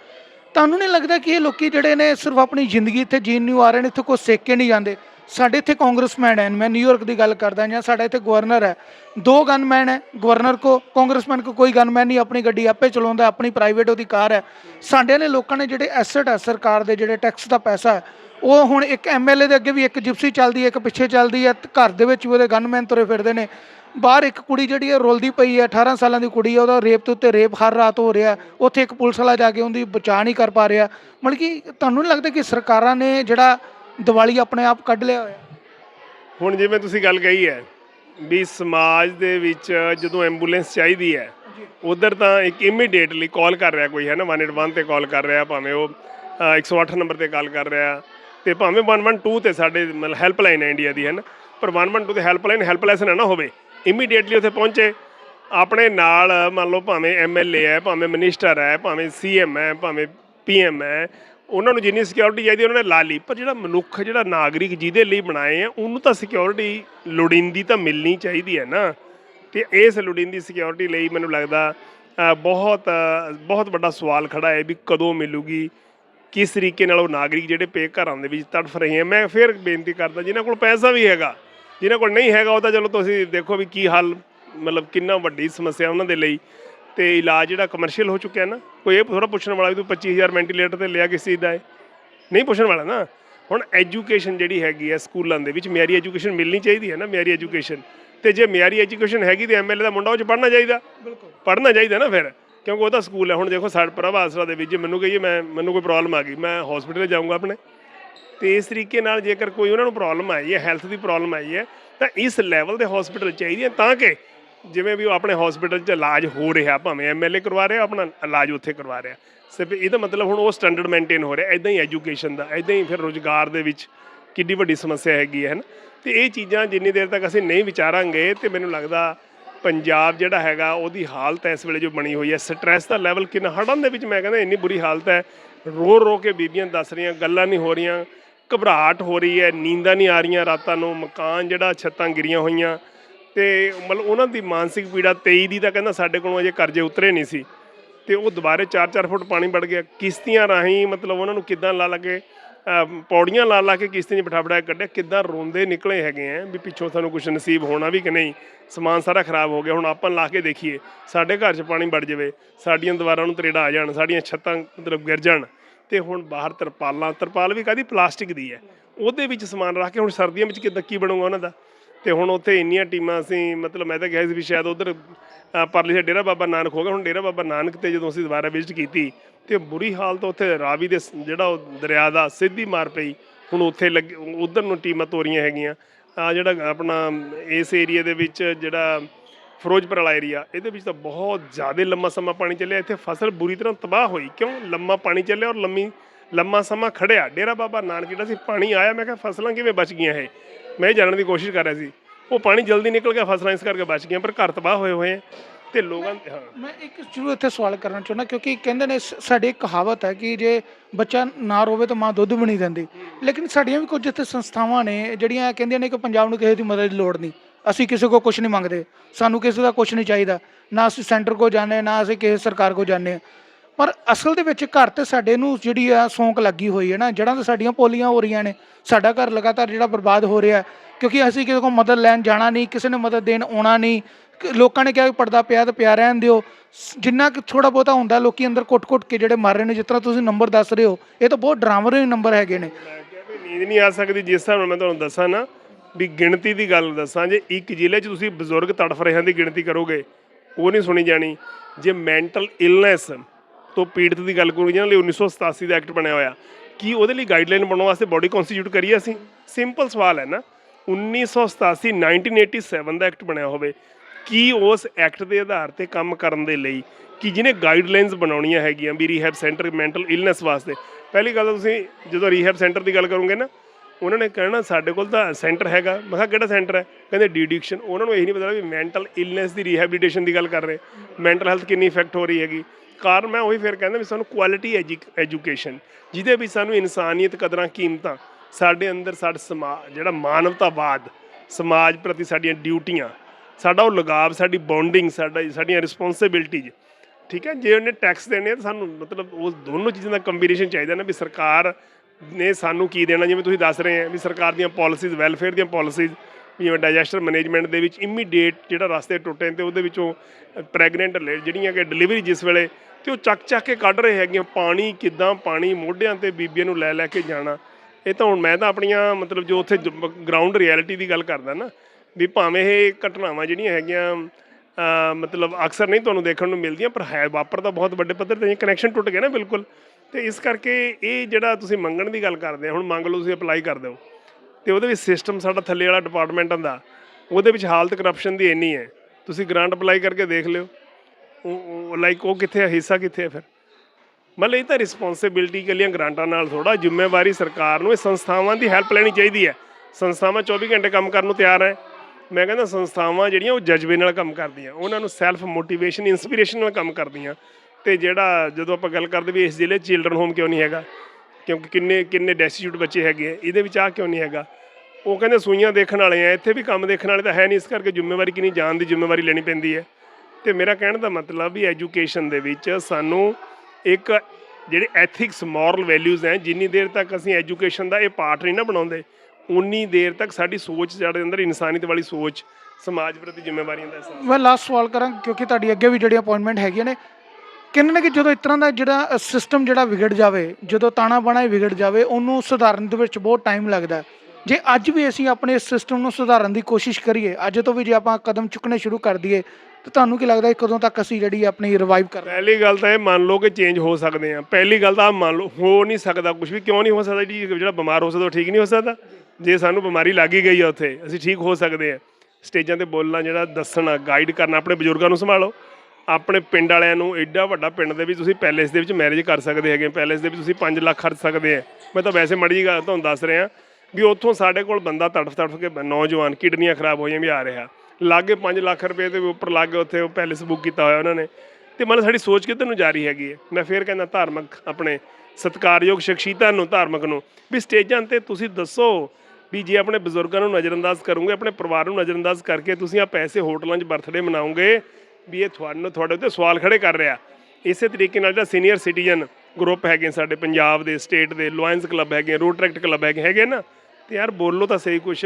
ਤੁਹਾਨੂੰ ਨਹੀਂ ਲੱਗਦਾ ਕਿ ਇਹ ਲੋਕੀ ਜਿਹੜੇ ਨੇ ਸਿਰਫ ਆਪਣੀ ਜ਼ਿੰਦਗੀ ਇੱਥੇ ਜੀਣ ਨੂੰ ਆ ਰਹੇ ਨੇ, ਇੱਥੇ ਕੋਈ ਸਿੱਖ ਕੇ ਨਹੀਂ ਜਾਂਦੇ? ਸਾਡੇ ਇੱਥੇ ਕਾਂਗਰਸਮੈਨ ਹੈ, ਮੈਂ ਨਿਊਯਾਰਕ ਦੀ ਗੱਲ ਕਰਦਾ ਜਾਂ ਸਾਡਾ ਇੱਥੇ ਗਵਰਨਰ ਹੈ, ਦੋ ਗਨਮੈਨ ਹੈ ਗਵਰਨਰ ਕੋ ਕਾਂਗਰਸਮੈਨ ਕੋ ਕੋਈ ਗਨਮੈਨ ਨਹੀਂ, ਆਪਣੀ ਗੱਡੀ ਆਪੇ ਚਲਾਉਂਦਾ, ਆਪਣੀ ਪ੍ਰਾਈਵੇਟ ਉਹਦੀ ਕਾਰ ਹੈ। ਸਾਡੇ ਨੇ ਲੋਕਾਂ ਨੇ ਜਿਹੜੇ ਐਸਟ ਹੈ, ਸਰਕਾਰ ਦੇ ਜਿਹੜੇ ਟੈਕਸ ਦਾ ਪੈਸਾ ਹੈ, ਉਹ ਹੁਣ ਇੱਕ ਐਮਐਲਏ ਦੇ ਅੱਗੇ ਵੀ ਇੱਕ ਜਿਪਸੀ ਚੱਲਦੀ ਹੈ, ਇੱਕ ਪਿੱਛੇ ਚੱਲਦੀ ਹੈ ਘਰ ਦੇ ਵਿੱਚ ਵੀ ਉਹਦੇ ਗਨਮੈਨ ਤੁਰੇ ਫਿਰਦੇ ਨੇ। ਬਾਹਰ ਇੱਕ ਕੁੜੀ ਜਿਹੜੀ ਹੈ, ਰੁਲਦੀ ਪਈ ਹੈ 18 ਸਾਲਾਂ ਦੀ ਕੁੜੀ ਹੈ, ਉਹਦਾ ਰੇਪ ਦੇ ਉੱਤੇ ਰੇਪ ਹਰ ਰਾਤ ਹੋ ਰਿਹਾ ਉੱਥੇ ਇੱਕ ਪੁਲਿਸ ਵਾਲਾ ਜਾ ਕੇ ਉਹਦੀ ਬਚਾਅ ਨਹੀਂ ਕਰ ਪਾ ਰਿਹਾ। ਮਤਲਬ ਕਿ ਤੁਹਾਨੂੰ ਨਹੀਂ ਲੱਗਦਾ ਕਿ ਸਰਕਾਰਾਂ ਨੇ ਜਿਹੜਾ ਦੀਵਾਲੀ ਆਪਣੇ ਆਪ ਕੱਢ ਲਿਆ ਹੋਇਆ। ਹੁਣ ਜਿਵੇਂ ਤੁਸੀਂ ਗੱਲ ਕਹੀ ਹੈ ਵੀ ਸਮਾਜ ਦੇ ਵਿੱਚ ਜਦੋਂ ਐਂਬੂਲੈਂਸ ਚਾਹੀਦੀ ਹੈ ਉਧਰ ਤਾਂ ਇੱਕ ਇਮੀਡੀਏਟਲੀ ਕਾਲ ਕਰ ਰਿਹਾ ਕੋਈ ਹੈ ਨਾ? 111 ਤੇ ਕਾਲ ਕਰ ਰਿਹਾ ਭਾਵੇਂ ਉਹ ਅ, 108 ਨੰਬਰ ਤੇ ਕਾਲ ਕਰ ਰਿਹਾ ਤੇ ਭਾਵੇਂ 112 ਤੇ ਸਾਡੇ ਮਤਲਬ ਹੈਲਪਲਾਈਨ ਹੈ ਇੰਡੀਆ ਦੀ ਹੈ ਨਾ? ਪਰ 112 ਤੇ ਹੈਲਪਲਾਈਨ ਹੈਲਪਲੈਸ ਨਾ ਨਾ ਹੋਵੇ। ਇਮੀਡੀਏਟਲੀ ਉੱਥੇ ਪਹੁੰਚੇ। ਆਪਣੇ ਨਾਲ ਮੰਨ ਲਓ ਭਾਵੇਂ ਐਮਐਲਏ ਹੈ ਭਾਵੇਂ ਮਿਨਿਸਟਰ ਹੈ ਭਾਵੇਂ ਸੀਐਮ ਹੈ ਭਾਵੇਂ ਪੀਐਮ ਹੈ ਉਹਨਾਂ ਨੂੰ ਜਿੰਨੀ ਸਿਕਿਉਰਿਟੀ ਚਾਹੀਦੀ ਉਹਨਾਂ ਨੇ ਲਾ ਲਈ। ਪਰ ਜਿਹੜਾ ਮਨੁੱਖ, ਜਿਹੜਾ ਨਾਗਰਿਕ ਜਿਹਦੇ ਲਈ ਬਣਾਏ ਆ, ਉਹਨੂੰ ਤਾਂ ਸਿਕਿਉਰਿਟੀ ਲੋੜੀਂਦੀ ਤਾਂ ਮਿਲਣੀ ਚਾਹੀਦੀ ਹੈ ਨਾ। ਤੇ ਇਸ ਲੋੜੀਂਦੀ ਸਿਕਿਉਰਿਟੀ ਲਈ ਮੈਨੂੰ ਲੱਗਦਾ ਬਹੁਤ ਬਹੁਤ ਵੱਡਾ ਸਵਾਲ ਖੜਾ ਹੈ ਵੀ ਕਦੋਂ ਮਿਲੂਗੀ, ਕਿਸ ਤਰੀਕੇ ਨਾਲ ਉਹ ਨਾਗਰਿਕ ਜਿਹੜੇ ਪੇ ਘਰਾਂ ਦੇ ਵਿੱਚ ਤੜਫ ਰਹੇ ਆ। ਮੈਂ ਫਿਰ ਬੇਨਤੀ ਕਰਦਾ, ਜਿਨ੍ਹਾਂ ਕੋਲ ਪੈਸਾ ਵੀ ਹੈਗਾ, ਜਿਨ੍ਹਾਂ ਕੋਲ ਨਹੀਂ ਹੈਗਾ, ਉਹ ਤਾਂ ਚਲੋ ਤੁਸੀਂ ਦੇਖੋ ਵੀ ਕੀ ਹੱਲ, ਮਤਲਬ ਕਿੰਨਾ ਵੱਡੀ ਸਮੱਸਿਆ ਉਹਨਾਂ ਦੇ ਲਈ। ਤੇ ਇਲਾਜ ਜਿਹੜਾ ਕਮਰਸ਼ੀਅਲ ਹੋ ਚੁੱਕਿਆ ਨਾ ਕੋਈ ਇਹ ਥੋੜਾ ਪੁੱਛਣ ਵਾਲਾ ਵੀ ਤੂੰ 25000 ਵੈਂਟੀਲੇਟਰ ਤੇ ਲਿਆ ਕਿਸ ਚੀਜ਼ ਦਾ ਹੈ? ਨਹੀਂ ਪੁੱਛਣ ਵਾਲਾ ਨਾ। ਹੁਣ ਐਜੂਕੇਸ਼ਨ ਜਿਹੜੀ ਹੈਗੀ ਹੈ ਸਕੂਲਾਂ ਦੇ ਵਿੱਚ ਮਿਆਰੀ ਐਜੂਕੇਸ਼ਨ ਮਿਲਣੀ ਚਾਹੀਦੀ ਹੈ ਨਾ ਮਿਆਰੀ ਐਜੂਕੇਸ਼ਨ ਤੇ ਜੇ ਮਿਆਰੀ ਐਜੂਕੇਸ਼ਨ ਹੈਗੀ ਤੇ ਐਮਐਲਏ ਦਾ ਮੁੰਡਾ ਉਹ ਚ ਪੜ੍ਹਨਾ ਚਾਹੀਦਾ? ਬਿਲਕੁਲ। ਪੜ੍ਹਨਾ ਚਾਹੀਦਾ ਨਾ ਫਿਰ ਕਿਉਂਕਿ ਉਹ ਤਾਂ ਸਕੂਲ ਹੈ। ਹੁਣ ਦੇਖੋ ਸਾਡੇ ਪ੍ਰਭ ਆਸਰਾ ਦੇ ਵਿੱਚ ਜੇ ਮੈਨੂੰ ਕਹੀਏ ਮੈਂ ਮੈਨੂੰ ਕੋਈ ਪ੍ਰੋਬਲਮ ਆ ਗਈ ਮੈਂ ਹਸਪੀਟਲ ਜਾਊਂਗਾ ਆਪਣੇ। ਤੇ ਇਸ ਤਰੀਕੇ ਨਾਲ ਜੇਕਰ ਕੋਈ ਉਹਨਾਂ ਨੂੰ ਪ੍ਰੋਬਲਮ ਆਈ ਹੈ ਹੈਲਥ ਦੀ ਪ੍ਰੋਬਲਮ ਆਈ ਹੈ ਤਾਂ ਇਸ ਲੈਵਲ ਦੇ ਹਸਪੀਟਲ ਚਾਹੀਦੇ ਆ ਤਾਂ ਕਿ ਜਿਵੇਂ ਵੀ ਉਹ ਆਪਣੇ ਹਸਪੀਟਲ 'ਚ ਇਲਾਜ ਹੋ ਰਿਹਾ, ਭਾਵੇਂ ਐਮਐਲਏ ਕਰਵਾ ਰਿਹਾ, ਆਪਣਾ ਇਲਾਜ ਉੱਥੇ ਕਰਵਾ ਰਿਹਾ। ਸਿਰਫ ਇਹਦਾ ਮਤਲਬ ਹੁਣ ਉਹ ਸਟੈਂਡਰਡ ਮੇਨਟੇਨ ਹੋ ਰਿਹਾ ਐਦਾਂ ਹੀ ਐਜੂਕੇਸ਼ਨ ਦਾ ਐਦਾਂ ਹੀ ਫਿਰ ਰੋਜ਼ਗਾਰ ਦੇ ਵਿੱਚ ਕਿੰਨੀ ਵੱਡੀ ਸਮੱਸਿਆ ਹੈਗੀ ਹੈ ਨਾ? ਤੇ ਇਹ ਚੀਜ਼ਾਂ ਜਿੰਨੀ ਦੇਰ ਤੱਕ ਅਸੀਂ ਨਹੀਂ ਵਿਚਾਰਾਂਗੇ ਤੇ ਮੈਨੂੰ ਲੱਗਦਾ ਪੰਜਾਬ ਜਿਹੜਾ ਹੈਗਾ, ਉਹਦੀ ਹਾਲਤ ਇਸ ਵੇਲੇ ਜੋ ਬਣੀ ਹੋਈ ਹੈ ਸਟ੍ਰੈਸ ਦਾ ਲੈਵਲ ਕਿੰਨਾ ਹੜਨ ਦੇ ਵਿੱਚ ਮੈਂ ਕਹਿੰਦਾ ਇੰਨੀ ਬੁਰੀ ਹਾਲਤ ਹੈ ਰੋ ਰੋ ਕੇ ਬੀਬੀਆਂ ਦੱਸ ਰਹੀਆਂ, ਗੱਲਾਂ ਨਹੀਂ ਹੋ ਰਹੀਆਂ, ਘਬਰਾਹਟ ਹੋ ਰਹੀ ਹੈ, ਨੀਂਦਾਂ ਨਹੀਂ ਆ ਰਹੀਆਂ ਰਾਤਾਂ ਨੂੰ, ਮਕਾਨ ਜਿਹੜਾ ਛੱਤਾਂ ਗਿਰੀਆਂ ਹੋਈਆਂ ਤੇ ਮਤਲਬ ਉਹਨਾਂ ਦੀ ਮਾਨਸਿਕ ਪੀੜਾ 23 ਦੀ ਤਾਂ ਕਹਿੰਦਾ ਸਾਡੇ ਕੋਲੋਂ ਅਜੇ ਕਰਜ਼ੇ ਉਤਰੇ ਨਹੀਂ ਸੀ। ਤੇ ਉਹ ਦੁਬਾਰੇ 4-4 ਫੁੱਟ ਪਾਣੀ ਵੜ ਗਿਆ। ਕਿਸ਼ਤੀਆਂ ਰਾਹੀਂ ਮਤਲਬ ਉਹਨਾਂ ਨੂੰ ਕਿੱਦਾਂ ਲਾ ਲਗੇ ਅਮ, ਪੌੜੀਆਂ ਲਾ ਲਾ ਕੇ ਕਿਸ਼ਤੀ 'ਚ ਬਿਠਾ ਬਿਠਾ ਕੇ ਕੱਢਿਆ। ਕਿੱਦਾਂ ਰੋਂਦੇ ਨਿਕਲੇ ਹੈਗੇ ਆ ਵੀ ਪਿੱਛੋਂ ਸਾਨੂੰ ਕੁਝ ਨਸੀਬ ਹੋਣਾ ਵੀ ਕਿ ਨਹੀਂ। ਸਮਾਨ ਸਾਰਾ ਖਰਾਬ ਹੋ ਗਿਆ। ਹੁਣ ਆਪਾਂ ਲਾ ਕੇ ਦੇਖੀਏ ਸਾਡੇ ਘਰ 'ਚ ਪਾਣੀ ਵੜ ਜਾਵੇ ਸਾਡੀਆਂ ਦੀਵਾਰਾਂ ਨੂੰ ਤਰੇੜਾ ਆ ਜਾਣ ਸਾਡੀਆਂ ਛੱਤਾਂ ਮਤਲਬ ਗਿਰ ਜਾਣ ਤੇ ਹੁਣ ਬਾਹਰ ਤਰਪਾਲਾਂ ਤਰਪਾਲ ਵੀ ਕਾਦੀ ਪਲਾਸਟਿਕ ਦੀ ਹੈ ਉਹਦੇ ਵਿੱਚ ਸਮਾਨ ਰੱਖ ਕੇ ਹੁਣ ਸਰਦੀਆਂ ਵਿੱਚ ਕਿੱਦਾਂ ਕੀ ਬਣੂਗਾ ਉਹਨਾਂ ਦਾ? ਤੇ ਹੁਣ ਉੱਥੇ ਇੰਨੀਆਂ ਟੀਮਾਂ ਅਸੀਂ, ਮਤਲਬ ਮੈਂ ਤਾਂ ਕਿਹਾ ਸੀ ਵੀ ਸ਼ਾਇਦ ਉਧਰ ਪਰਲੀ ਡੇਰਾ ਬਾਬਾ ਨਾਨਕ ਹੋ ਗਿਆ, ਹੁਣ ਡੇਰਾ ਬਾਬਾ ਨਾਨਕ ਤੇ ਜਦੋਂ ਅਸੀਂ ਦੁਬਾਰਾ ਵਿਜ਼ਿਟ ਕੀਤੀ ਤੇ ਬੁਰੀ ਹਾਲਤ ਉੱਥੇ ਰਾਵੀ ਦੇ ਜਿਹੜਾ ਉਹ ਦਰਿਆ ਦਾ ਸਿੱਧੀ ਮਾਰ ਪਈ, ਹੁਣ ਉੱਥੇ ਲੱਗੇ, ਉਧਰ ਨੂੰ ਟੀਮਾਂ ਤੋਰੀਆਂ ਹੈਗੀਆਂ। ਆ ਜਿਹੜਾ ਆਪਣਾ ਇਸ ਏਰੀਆ ਦੇ ਵਿੱਚ ਜਿਹੜਾ ਫਿਰੋਜ਼ਪੁਰ ਵਾਲਾ ਏਰੀਆ ਇਹਦੇ ਵਿੱਚ ਤਾਂ ਬਹੁਤ ਜ਼ਿਆਦਾ ਲੰਮਾ ਸਮਾਂ ਪਾਣੀ ਚੱਲਿਆ, ਇੱਥੇ ਫਸਲ ਬੁਰੀ ਤਰ੍ਹਾਂ ਤਬਾਹ ਹੋਈ, ਕਿਉਂ? ਲੰਮਾ ਪਾਣੀ ਚੱਲਿਆ ਔਰ ਲੰਮੀ, ਲੰਮਾ ਸਮਾਂ ਖੜਿਆ। ਡੇਰਾ ਬਾਬਾ ਨਾਨਕ ਜਿਹੜਾ ਸੀ, ਪਾਣੀ ਆਇਆ, ਮੈਂ ਕਿਹਾ ਫਸਲਾਂ ਕਿਵੇਂ ਬਚ ਗਈਆਂ ਇਹ? ਮੈਂ ਇਹ ਜਾਣਨ ਦੀ ਕੋਸ਼ਿਸ਼ ਕਰ ਰਿਹਾ ਸੀ। ਉਹ ਪਾਣੀ ਜਲਦੀ ਨਿਕਲ ਗਿਆ ਫਸਲਾਂ ਇਸ ਕਰਕੇ ਬਚ ਗਈਆਂ ਪਰ ਘਰ ਤਬਾਹ ਹੋਏ ਹੋਏ ਆ ਤੇ ਲੋਕਾਂ ਹਾਂ। ਮੈਂ ਇੱਕ ਜ਼ਰੂਰ ਇੱਥੇ ਸਵਾਲ ਕਰਨਾ ਚਾਹੁੰਦਾ ਕਿਉਂਕਿ ਕਹਿੰਦੇ ਨੇ ਸਾਡੀ ਇੱਕ ਕਹਾਵਤ ਹੈ ਕਿ ਜੇ ਬੱਚਾ ਨਾ ਰੋਵੇ ਤਾਂ ਮਾਂ ਦੁੱਧ ਵੀ ਨਹੀਂ ਦਿੰਦੀ। ਲੇਕਿਨ ਸਾਡੀਆਂ ਵੀ ਕੁਝ ਇੱਥੇ ਸੰਸਥਾਵਾਂ ਨੇ ਜਿਹੜੀਆਂ ਕਹਿੰਦੀਆਂ ਨੇ ਕਿ ਪੰਜਾਬ ਨੂੰ ਕਿਸੇ ਦੀ ਮਦਦ ਦੀ ਲੋੜ ਨਹੀਂ। ਅਸੀਂ ਕਿਸੇ ਕੋ ਕੁਝ ਨਹੀਂ ਮੰਗਦੇ। ਸਾਨੂੰ ਕਿਸੇ ਦਾ ਕੁਝ ਨਹੀਂ ਚਾਹੀਦਾ। ਨਾ ਅਸੀਂ ਸੈਂਟਰ ਕੋ ਜਾਂਦੇ ਨਾ ਅਸੀਂ ਕਿਸੇ ਸਰਕਾਰ ਕੋ ਜਾਂਦੇ ਹਾਂ। ਪਰ ਅਸਲ ਦੇ ਵਿੱਚ ਘਰ ਤੇ ਸਾਡੇ ਨੂੰ ਜਿਹੜੀ ਆ ਸੌਂਕ ਲੱਗੀ ਹੋਈ ਹੈ ਨਾ ਜੜਾਂ ਤੇ ਸਾਡੀਆਂ ਪੋਲੀਆਂ ਹੋ ਰਹੀਆਂ ਨੇ, ਸਾਡਾ ਘਰ ਲਗਾਤਾਰ ਜਿਹੜਾ ਬਰਬਾਦ ਹੋ ਰਿਹਾ ਕਿਉਂਕਿ ਅਸੀਂ ਕਿਸੇ ਕੋਲ ਮਦਦ ਲੈਣ ਜਾਣਾ ਨਹੀਂ, ਕਿਸੇ ਨੇ ਮਦਦ ਦੇਣ ਆਉਣਾ ਨਹੀਂ ਲੋਕਾਂ ਨੇ ਕਿਹਾ ਕਿ ਪਰਦਾ ਪਿਆ ਤੇ ਪਿਆ ਰਹਿਣ ਦਿਓ ਜਿੰਨਾ ਕਿ ਥੋੜਾ ਬਹੁਤਾ ਹੁੰਦਾ, ਲੋਕੀ ਅੰਦਰ ਕੁੱਟ-ਕੁੱਟ ਕੇ ਜਿਹੜੇ ਮਰ ਰਹੇ ਨੇ, ਜਿਸ ਤਰ੍ਹਾਂ ਤੁਸੀਂ ਨੰਬਰ ਦੱਸ ਰਹੇ ਹੋ, ਇਹ ਤਾਂ ਬਹੁਤ ਡਰਾਮਰੇ ਨੰਬਰ ਹੈਗੇ ਨੇ। ਮੈਂ ਨੀਂਦ ਨਹੀਂ ਆ ਸਕਦੀ, ਜਿਸ ਹਿਸਾਬ ਨਾਲ ਮੈਂ ਤੁਹਾਨੂੰ ਦੱਸਾਂ ਨਾ, ਵੀ ਗਿਣਤੀ ਦੀ ਗੱਲ ਦੱਸਾਂ, ਜੇ ਇੱਕ ਜ਼ਿਲ੍ਹੇ 'ਚ ਤੁਸੀਂ ਬਜ਼ੁਰਗ ਤੜਫ ਰਹਿਆਂ ਦੀ ਗਿਣਤੀ ਕਰੋਗੇ, ਉਹ ਨਹੀਂ ਸੁਣੀ ਜਾਣੀ, ਜੇ ਮੈਂਟਲ ਇਲਨੈਸ ਤੋਂ ਪੀੜਤ ਦੀ ਗੱਲ ਕਰੋਗੇ ਜਿਹਨਾਂ ਲਈ 1987 ਦਾ ਐਕਟ ਬਣਿਆ ਹੋਇਆ, ਕੀ ਉਹਦੇ ਲਈ ਗਾਈਡਲਾਈਨ ਬਣਾਉਣ ਵਾਸਤੇ ਬੋਡੀ ਕਨਸਟੀਟਿਊਟ ਕਰੀਏ ਅਸੀਂ? ਸਿੰਪਲ ਸਵਾਲ ਹੈ ਨਾ। 1987 1987 ਦਾ ਐਕਟ ਬਣਿਆ ਹੋਵੇ, ਕੀ ਉਸ ਐਕਟ ਦੇ ਆਧਾਰ ਤੇ ਕੰਮ ਕਰਨ ਦੇ ਲਈ, ਕਿ ਜਿਹਨੇ ਗਾਈਡਲਾਈਨਸ ਬਣਾਉਣੀਆਂ ਹੈਗੀਆਂ ਵੀ ਰੀਹੈਬ ਸੈਂਟਰ ਮੈਂਟਲ ਇਲਨੈਸ ਵਾਸਤੇ? ਪਹਿਲੀ ਗੱਲ ਤਾਂ ਤੁਸੀਂ ਜਦੋਂ ਰੀਹੈਬ ਸੈਂਟਰ ਦੀ ਗੱਲ ਕਰੋਗੇ ਨਾ, ਉਹਨਾਂ ਨੇ ਕਹਿਣਾ ਸਾਡੇ ਕੋਲ ਤਾਂ ਸੈਂਟਰ ਹੈਗਾ। ਮੈਂ ਕਿਹਾ ਕਿਹੜਾ ਸੈਂਟਰ ਹੈ? ਕਹਿੰਦੇ ਡੀਡਿਕਸ਼ਨ ਉਹਨਾਂ ਨੂੰ ਇਹ ਨਹੀਂ ਪਤਾ ਵੀ ਮੈਂਟਲ ਇਲਨੈਸ ਦੀ ਰੀਹੈਬਿਲਿਟੇਸ਼ਨ ਦੀ ਗੱਲ ਕਰ ਰਹੇ। ਮੈਂਟਲ ਹੈਲਥ ਕਿੰਨੀ ਇਫੈਕਟ ਹੋ ਰਹੀ ਹੈਗੀ। ਕਾਰਨ ਮੈਂ ਉਹੀ ਫਿਰ ਕਹਿੰਦਾ ਵੀ ਸਾਨੂੰ ਕੁਆਲਿਟੀ ਐਜੂਕੇਸ਼ਨ ਜਿਹਦੇ ਵਿੱਚ ਸਾਨੂੰ ਇਨਸਾਨੀਅਤ ਕਦਰਾਂ ਕੀਮਤਾਂ, ਸਾਡੇ ਅੰਦਰ ਸਾਡਾ ਸਮਾਜ ਜਿਹੜਾ ਮਾਨਵਤਾਵਾਦ, ਸਮਾਜ ਪ੍ਰਤੀ ਸਾਡੀਆਂ ਡਿਊਟੀਆਂ ਸਾਡਾ ਉਹ ਲਗਾਵ, ਸਾਡੀ ਬੌਂਡਿੰਗ ਸਾਡਾ ਸਾਡੀਆਂ ਰਿਸਪੌਂਸਿਬਿਲਟੀਜ਼ ਠੀਕ ਹੈ? ਜੇ ਉਹਨੇ ਟੈਕਸ ਦੇਣੇ ਆ ਤਾਂ ਸਾਨੂੰ ਮਤਲਬ ਉਹ ਦੋਨੋਂ ਚੀਜ਼ਾਂ ਦਾ ਕੰਬੀਨੇਸ਼ਨ ਚਾਹੀਦਾ ਨਾ ਵੀ ਸਰਕਾਰ ਨੇ ਸਾਨੂੰ ਕੀ ਦੇਣਾ, ਜਿਵੇਂ ਤੁਸੀਂ ਦੱਸ ਰਹੇ ਆ ਵੀ ਸਰਕਾਰ ਦੀਆਂ ਪਾਲਿਸੀਜ਼ ਵੈਲਫੇਅਰ ਦੀਆਂ ਪਾਲਿਸੀਜ਼ ਜਿਵੇਂ ਡਾਈਜੈਸਟਰ ਮੈਨੇਜਮੈਂਟ ਦੇ ਵਿੱਚ ਇਮੀਡੀਏਟ ਜਿਹੜਾ ਰਸਤੇ ਟੁੱਟੇ ਨੇ ਤੇ ਉਹਦੇ ਵਿੱਚੋਂ ਪ੍ਰੈਗਨੈਂਟ ਜਿਹੜੀਆਂ ਕਿ ਡਿਲੀਵਰੀ ਜਿਸ ਵੇਲੇ, ਤੇ ਉਹ ਚੱਕ ਚੱਕ ਕੇ ਕੱਢ ਰਹੇ ਹੈਗੇ ਪਾਣੀ ਕਿੱਦਾਂ, ਪਾਣੀ ਮੋਢਿਆਂ ਤੇ ਬੀਬੀਆਂ ਨੂੰ ਲੈ ਲੈ ਕੇ ਜਾਣਾ। ਇਹ ਤਾਂ ਹੁਣ ਮੈਂ ਤਾਂ ਆਪਣੀਆਂ, ਮਤਲਬ ਜੋ ਉੱਥੇ ਗਰਾਊਂਡ ਰਿਐਲਿਟੀ ਦੀ ਗੱਲ ਕਰਦਾ ਨਾ, ਵੀ ਭਾਵੇਂ ਇਹ ਘਟਨਾਵਾਂ ਜਿਹੜੀਆਂ ਹੈਗੀਆਂ ਮਤਲਬ ਅਕਸਰ ਨਹੀਂ ਤੁਹਾਨੂੰ ਦੇਖਣ ਨੂੰ ਮਿਲਦੀਆਂ, ਪਰ ਹੈ ਵਾਪਰਦਾ ਬਹੁਤ ਵੱਡੇ ਪੱਧਰ ਤੇ ਕਨੈਕਸ਼ਨ ਟੁੱਟ ਗਿਆ ਨਾ ਬਿਲਕੁਲ। ਤੇ ਇਸ ਕਰਕੇ ਇਹ ਜਿਹੜਾ ਤੁਸੀਂ ਮੰਗਣ ਦੀ ਗੱਲ ਕਰਦੇ ਆ, ਹੁਣ ਮੰਗ ਲਓ ਤੁਸੀਂ ਅਪਲਾਈ ਕਰ ਦਿਓ। ਤੇ ਉਹਦੇ ਵਿੱਚ ਸਿਸਟਮ ਸਾਡਾ ਥੱਲੇ ਵਾਲਾ ਡਿਪਾਰਟਮੈਂਟ ਹੁੰਦਾ। ਉਹਦੇ ਵਿੱਚ ਹਾਲਤ ਕਰਪਸ਼ਨ ਦੀ ਇੰਨੀ ਹੈ। ਤੁਸੀਂ ਗ੍ਰਾਂਟ ਅਪਲਾਈ ਕਰਕੇ ਦੇਖ ਲਿਓ। ਉਹ ਲਾਈਕ ਉਹ ਕਿੱਥੇ ਹੈ ਹਿੱਸਾ ਕਿੱਥੇ ਹੈ ਫਿਰ? ਮਤਲਬ ਇਹ ਤਾਂ ਰਿਸਪੌਂਸਿਬਿਲਟੀ ਕੱਲੀਆਂ ਗ੍ਰਾਂਟਾਂ ਨਾਲ ਥੋੜਾ ਜ਼ਿੰਮੇਵਾਰੀ ਸਰਕਾਰ ਨੂੰ, ਇਹ ਸੰਸਥਾਵਾਂ ਦੀ ਹੈਲਪ ਲੈਣੀ ਚਾਹੀਦੀ ਹੈ। ਸੰਸਥਾਵਾਂ 24 ਘੰਟੇ ਕੰਮ ਕਰਨ ਨੂੰ ਤਿਆਰ ਹੈ। ਮੈਂ ਕਹਿੰਦਾ ਸੰਸਥਾਵਾਂ ਜਿਹੜੀਆਂ ਉਹ ਜਜ਼ਬੇ ਨਾਲ ਕੰਮ ਕਰਦੀਆਂ। ਉਹਨਾਂ ਨੂੰ ਸੈਲਫ ਮੋਟੀਵੇਸ਼ਨ ਇਨਸਪੀਰੇਸ਼ਨ ਨਾਲ ਕੰਮ ਕਰਦੀਆਂ। ਤੇ ਜਿਹੜਾ ਜਦੋਂ ਆਪਾਂ ਗੱਲ ਕਰਦੇ ਵੀ ਇਸ ਜ਼ਿਲ੍ਹੇ ਚਿਲਡਰਨ ਹੋਮ ਕਿਉਂ ਨਹੀਂ ਹੈਗਾ? ਕਿਉਂਕਿ ਕਿੰਨੇ ਕਿੰਨੇ ਡੈਸਟੀਟਿਊਟ ਬੱਚੇ ਹੈਗੇ ਆ, ਇਹਦੇ ਵਿੱਚ ਆ ਕਿਉਂ ਨਹੀਂ ਹੈਗਾ? ਉਹ ਕਹਿੰਦੇ ਸੂਈਆਂ ਦੇਖਣ ਵਾਲੇ ਆ, ਇੱਥੇ ਵੀ ਕੰਮ ਦੇਖਣ ਵਾਲੇ ਤਾਂ ਹੈ ਨਹੀਂ ਇਸ ਕਰਕੇ ਜ਼ਿੰਮੇਵਾਰੀ ਕਿੰਨੀ ਜਾਣ ਦੀ ਜ਼ਿੰਮੇਵਾਰੀ ਲੈਣੀ ਪੈਂਦੀ ਹੈ। ਤੇ ਮੇਰਾ ਕਹਿਣ ਦਾ ਮਤਲਬ ਵੀ ਐਜੂਕੇਸ਼ਨ ਦੇ ਵਿੱਚ ਸਾਨੂੰ ਇੱਕ ਜਿਹੜੇ ਐਥਿਕਸ ਮੋਰਲ ਵੈਲਿਊਜ਼ ਹੈ, ਜਿੰਨੀ ਦੇਰ ਤੱਕ ਅਸੀਂ ਐਜੂਕੇਸ਼ਨ ਦਾ ਇਹ ਪਾਰਟ ਨਹੀਂ ਨਾ ਬਣਾਉਂਦੇ, ਉਨੀ ਦੇਰ ਤੱਕ ਸਾਡੀ ਸੋਚ ਸਾਡੇ ਅੰਦਰ ਇਨਸਾਨੀਅਤ ਵਾਲੀ ਸੋਚ, ਸਮਾਜ ਪ੍ਰਤੀ ਜ਼ਿੰਮੇਵਾਰੀਆਂ ਦਾ ਅਹਿਸਾਸ ਮੈਂ ਲਾਸਟ ਸਵਾਲ ਕਰਾਂ, ਕਿਉਂਕਿ ਤੁਹਾਡੀ ਅੱਗੇ ਵੀ ਜਿਹੜੀ ਅਪਾਇੰਟਮੈਂਟ ਹੈਗੀਆਂ ਨੇ ਕਹਿੰਦੇ ਨੇ ਕਿ ਜਦੋਂ ਇਸ ਤਰ੍ਹਾਂ ਦਾ ਜਿਹੜਾ ਸਿਸਟਮ ਜਿਹੜਾ ਵਿਗੜ ਜਾਵੇ, ਜਦੋਂ ਤਾਣਾ ਬਾਣਾ ਹੀ ਵਿਗੜ ਜਾਵੇ, ਉਹਨੂੰ ਸੁਧਾਰਨ ਦੇ ਵਿੱਚ ਬਹੁਤ ਟਾਈਮ ਲੱਗਦਾ ਜੇ ਅੱਜ ਵੀ ਅਸੀਂ ਆਪਣੇ ਸਿਸਟਮ ਨੂੰ ਸੁਧਾਰਨ ਦੀ ਕੋਸ਼ਿਸ਼ ਕਰੀਏ, ਅੱਜ ਤੋਂ ਵੀ ਜੇ ਆਪਾਂ ਕਦਮ ਚੁੱਕਣੇ ਸ਼ੁਰੂ ਕਰ ਦਈਏ, ਤਾਂ ਤੁਹਾਨੂੰ ਕੀ ਲੱਗਦਾ ਕਦੋਂ ਤੱਕ ਅਸੀਂ ਜਿਹੜੀ ਆਪਣੀ ਰਿਵਾਈਵ ਕਰ ਪਹਿਲੀ ਗੱਲ ਤਾਂ ਇਹ ਮੰਨ ਲਓ ਕਿ ਚੇਂਜ ਹੋ ਸਕਦੇ ਆ ਪਹਿਲੀ ਗੱਲ ਤਾਂ ਆਹ ਮੰਨ ਲਓ, ਹੋ ਨਹੀਂ ਸਕਦਾ ਕੁਝ ਵੀ। ਕਿਉਂ ਨਹੀਂ ਹੋ ਸਕਦਾ ਜੀ? ਜਿਹੜਾ ਬਿਮਾਰ ਹੋ ਸਕਦਾ ਉਹ ਠੀਕ ਨਹੀਂ ਹੋ ਸਕਦਾ। ਜੇ ਸਾਨੂੰ ਬਿਮਾਰੀ ਲੱਗ ਹੀ ਗਈ ਆ ਉੱਥੇ, ਅਸੀਂ ਠੀਕ ਹੋ ਸਕਦੇ ਆ ਸਟੇਜਾਂ ਤੇ ਬੋਲਣਾ, ਜਿਹੜਾ ਦੱਸਣਾ ਗਾਈਡ ਕਰਨਾ, ਆਪਣੇ ਬਜ਼ੁਰਗਾਂ ਨੂੰ ਸੰਭਾਲੋ। ਆਪਣੇ ਪਿੰਡ ਵਾਲਿਆਂ ਨੂੰ ਐਡਾ ਵੱਡਾ ਪਿੰਡ ਦੇ ਵੀ ਤੁਸੀਂ ਪੈਲੇਸ ਦੇ ਵਿੱਚ ਮੈਰਿਜ ਕਰ ਸਕਦੇ ਹੈਗੇ, ਪੈਲੇਸ ਦੇ ਵਿੱਚ ਤੁਸੀਂ 5 ਲੱਖ ਖਰਚ ਸਕਦੇ ਆ। ਮੈਂ ਤਾਂ ਵੈਸੇ ਮੜੀ ਗੱਲ ਤੁਹਾਨੂੰ ਦੱਸ ਰਿਹਾ ਵੀ ਉੱਥੋਂ ਸਾਡੇ ਕੋਲ ਬੰਦਾ ਤੜਫ ਤੜਫ ਕੇ ਨੌਜਵਾਨ ਕਿਡਨੀਆਂ ਖਰਾਬ ਹੋਈਆਂ ਵੀ ਆ ਰਿਹਾ। ਲਾਗੇ 5 ਲੱਖ ਰੁਪਏ ਦੇ ਉੱਪਰ ਲਾਗੇ ਉੱਥੇ ਉਹ ਪੈਲੇਸ ਬੁੱਕ ਕੀਤਾ ਹੋਇਆ ਉਹਨਾਂ ਨੇ ਤੇ ਮਤਲਬ ਸਾਡੀ ਸੋਚ ਕਿੱਧਰ ਨੂੰ ਜਾਰੀ ਹੈਗੀ ਹੈ। ਮੈਂ ਫੇਰ ਕਹਿੰਦਾ ਧਾਰਮਿਕ ਆਪਣੇ ਸਤਿਕਾਰਯੋਗ ਸ਼ਖਸੀਅਤਾਂ ਨੂੰ, ਧਾਰਮਿਕ ਨੂੰ ਵੀ ਸਟੇਜਾਂ ਤੇ ਤੁਸੀਂ ਦੱਸੋ ਵੀ ਜੇ ਆਪਣੇ ਬਜ਼ੁਰਗਾਂ ਨੂੰ ਨਜ਼ਰਅੰਦਾਜ਼ ਕਰੋਗੇ, ਆਪਣੇ ਪਰਿਵਾਰ ਨੂੰ ਨਜ਼ਰਅੰਦਾਜ਼ ਕਰਕੇ ਤੁਸੀਂ ਆ ਪੈਸੇ ਹੋਟਲਾਂ 'ਚ ਬਰਥਡੇ ਮਨਾਉਂਗੇ ਵੀ ਇਹ ਤੁਹਾਨੂੰ ਤੁਹਾਡੇ ਉੱਤੇ ਸਵਾਲ ਖੜੇ ਕਰ ਰਿਹਾ। ਇਸੇ ਤਰੀਕੇ ਨਾਲ ਜਿਹੜਾ ਸੀਨੀਅਰ ਸਿਟੀਜ਼ਨ ਗਰੁੱਪ ਹੈਗੇ ਸਾਡੇ ਪੰਜਾਬ ਦੇ ਸਟੇਟ ਦੇ ਲੋਇੰਸ ਕਲੱਬ ਹੈਗੇ ਰੋਡ ਟਰੈਕਟ ਕਲੱਬ ਹੈਗੇ ਹੈਗੇ ਨਾ, ਤੇ ਯਾਰ ਬੋਲੋ ਤਾਂ ਸਹੀ ਕੁਛ।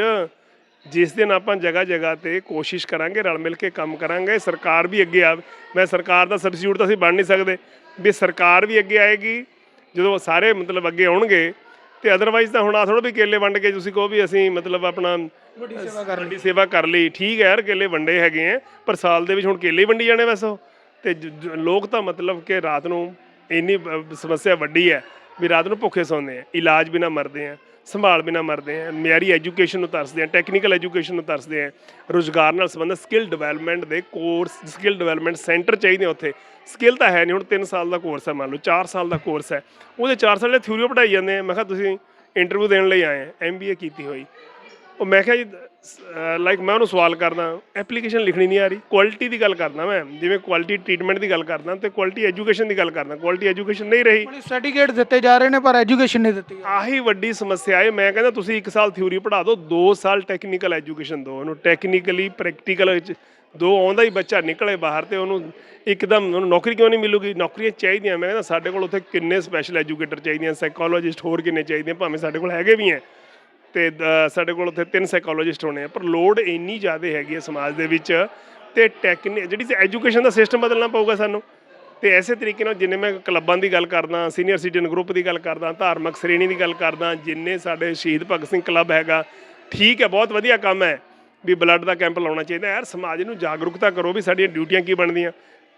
ਜਿਸ ਦਿਨ ਆਪਾਂ ਜਗ੍ਹਾ ਜਗ੍ਹਾ ਤੇ ਕੋਸ਼ਿਸ਼ ਕਰਾਂਗੇ, ਰਲ ਮਿਲ ਕੇ ਕੰਮ ਕਰਾਂਗੇ, ਸਰਕਾਰ ਵੀ ਅੱਗੇ ਆਵੇ। ਮੈਂ ਸਰਕਾਰ ਦਾ ਸਬਸਟੀਟਿਊਟ ਤਾਂ ਅਸੀਂ ਬਣ ਨਹੀਂ ਸਕਦੇ। ਵੀ ਸਰਕਾਰ ਵੀ ਅੱਗੇ ਆਏਗੀ, ਜਦੋਂ ਸਾਰੇ ਮਤਲਬ ਅੱਗੇ ਆਉਣਗੇ ਤੇ ਅਦਰਵਾਈਜ਼ ਤਾਂ ਹੁਣ ਆ ਥੋੜਾ ਵੀ ਕੇਲੇ ਵੰਡ ਕੇ ਤੁਸੀਂ ਕਹੋ ਵੀ ਅਸੀਂ ਮਤਲਬ ਆਪਣਾ ਵੱਡੀ ਸੇਵਾ ਕਰ ਵੱਡੀ ਸੇਵਾ ਕਰ ਲਈ। ਠੀਕ ਹੈ ਯਾਰ ਕੇਲੇ ਵੰਡੇ ਹੈਗੇ ਆ ਪਰ ਸਾਲ ਦੇ ਵਿੱਚ ਹੁਣ ਕੇਲੇ ਹੀ ਵੰਡੀ ਜਾਣੇ ਵੈਸੇ ਉਹ। ਤੇ ਜ- ਜ- ਲੋਕ ਤਾਂ ਮਤਲਬ ਕਿ ਰਾਤ ਨੂੰ ਇੰਨੀ ਸਮੱਸਿਆ ਵੱਡੀ ਹੈ ਵੀ ਰਾਤ ਨੂੰ ਭੁੱਖੇ ਸੌਂਦੇ ਆ ਇਲਾਜ ਬਿਨਾ ਮਰਦੇ ਆ। ਸੰਭਾਲ ਬਿਨਾ ਮਰਦੇ ਆ ਮਿਆਰੀ ਐਜੂਕੇਸ਼ਨ ਨੂੰ ਤਰਸਦੇ ਆ ਟੈਕਨੀਕਲ ਐਜੂਕੇਸ਼ਨ ਨੂੰ ਤਰਸਦੇ ਆ ਰੋਜ਼ਗਾਰ ਨਾਲ ਸੰਬੰਧਿਤ ਸਕਿੱਲ ਡਿਵੈਲਪਮੈਂਟ ਦੇ ਕੋਰਸ ਸਕਿੱਲ ਡਿਵੈਲਪਮੈਂਟ ਸੈਂਟਰ ਚਾਹੀਦੇ ਆ ਉੱਥੇ। ਸਕਿੱਲ ਤਾਂ ਹੈ ਨਹੀਂ, ਹੁਣ 3 ਸਾਲ ਦਾ ਕੋਰਸ ਹੈ ਮੰਨ ਲਓ 4 ਸਾਲ ਦਾ ਕੋਰਸ ਹੈ। ਉਹਦੇ 4 ਸਾਲ ਦੇ ਥਿਊਰੀ ਪੜਾਈ ਜਾਂਦੇ ਆ ਮੈਂ ਕਿਹਾ ਤੁਸੀਂ ਇੰਟਰਵਿਊ ਦੇਣ ਲਈ ਆਏ ਆ ਐਮਬੀਏ ਕੀਤੀ ਹੋਈ। ਉਹ ਮੈਂ ਕਿਹਾ ਜੀ ਲਾਈਕ ਮੈਂ ਉਹਨੂੰ ਸਵਾਲ ਕਰਦਾ ਐਪਲੀਕੇਸ਼ਨ ਲਿਖਣੀ ਨਹੀਂ ਆ ਰਹੀ ਕੁਆਲਿਟੀ ਦੀ ਗੱਲ ਕਰਦਾ ਮੈਂ ਜਿਵੇਂ ਕੁਆਲਿਟੀ ਟ੍ਰੀਟਮੈਂਟ ਦੀ ਗੱਲ ਕਰਦਾ ਤੇ ਕੁਆਲਿਟੀ ਐਜੂਕੇਸ਼ਨ ਦੀ ਗੱਲ ਕਰਦਾ ਕੁਆਲਿਟੀ ਐਜੂਕੇਸ਼ਨ ਨਹੀਂ ਰਹੀ। ਬੜੀ ਸਰਟੀਫਿਕੇਟ ਦਿੱਤੇ ਜਾ ਰਹੇ ਨੇ ਪਰ ਐਜੂਕੇਸ਼ਨ ਨਹੀਂ ਦਿੱਤੀ ਆਹੀ ਵੱਡੀ ਸਮੱਸਿਆ ਹੈ ਮੈਂ ਕਹਿੰਦਾ ਤੁਸੀਂ 1 ਸਾਲ ਥਿਊਰੀ ਪੜ੍ਹਾ ਦਿਓ 2 ਸਾਲ ਟੈਕਨੀਕਲ ਐਜੂਕੇਸ਼ਨ ਦਿਓ ਉਹਨੂੰ ਟੈਕਨੀਕਲੀ ਪ੍ਰੈਕਟੀਕਲ ਵਿੱਚ ਦੋ ਆਉਂਦਾ ਹੀ ਬੱਚਾ ਨਿਕਲੇ ਬਾਹਰ ਤੇ ਉਹਨੂੰ ਇੱਕਦਮ ਉਹਨੂੰ ਨੌਕਰੀ ਕਿਉਂ ਨਹੀਂ ਮਿਲੂਗੀ? ਨੌਕਰੀਆਂ ਚਾਹੀਦੀਆਂ ਮੈਂ ਕਹਿੰਦਾ ਸਾਡੇ ਕੋਲ ਉੱਥੇ ਕਿੰਨੇ ਸਪੈਸ਼ਲ ਐਜੂਕੇਟਰ ਚਾਹੀਦੀਆਂ ਸਾਈਕੋਲੋਜਿਸਟ ਹੋਰ ਕਿੰਨੇ ਚਾਹੀਦੇ ਭਾਵੇਂ ਸਾਡੇ ਕੋਲ ਹੈਗੇ ਵੀ ਹੈ। ਤੇ ਸਾਡੇ ਕੋਲ ਉੱਥੇ ਤਿੰਨ ਸਾਈਕੋਲੋਜਿਸਟ ਹੋਣੇ ਆ, ਪਰ ਲੋਡ ਇੰਨੀ ਜ਼ਿਆਦਾ ਹੈਗੀ ਹੈ ਸਮਾਜ ਦੇ ਵਿੱਚ ਤੇ ਟੈਕਨੀ ਜਿਹੜੀ ਐਜੂਕੇਸ਼ਨ ਦਾ ਸਿਸਟਮ ਬਦਲਣਾ ਪਊਗਾ ਸਾਨੂੰ। ਤੇ ਐਸੇ ਤਰੀਕੇ ਨਾਲ ਜਿੰਨੇ ਮੈਂ ਕਲੱਬਾਂ ਦੀ ਗੱਲ ਕਰਦਾ ਸੀਨੀਅਰ ਸਿਟੀਜ਼ਨ ਗਰੁੱਪ ਦੀ ਗੱਲ ਕਰਦਾ, ਧਾਰਮਿਕ ਸ਼੍ਰੇਣੀ ਦੀ ਗੱਲ ਕਰਦਾ, ਜਿੰਨੇ ਸਾਡੇ ਸ਼ਹੀਦ ਭਗਤ ਸਿੰਘ ਕਲੱਬ ਹੈਗਾ, ਠੀਕ ਹੈ, ਬਹੁਤ ਵਧੀਆ ਕੰਮ ਹੈ ਵੀ ਬਲੱਡ ਦਾ ਕੈਂਪ ਲਾਉਣਾ ਚਾਹੀਦਾ। ਯਾਰ ਸਮਾਜ ਨੂੰ ਜਾਗਰੂਕਤਾ ਕਰੋ ਵੀ ਸਾਡੀਆਂ ਡਿਊਟੀਆਂ ਕੀ ਬਣਦੀਆਂ।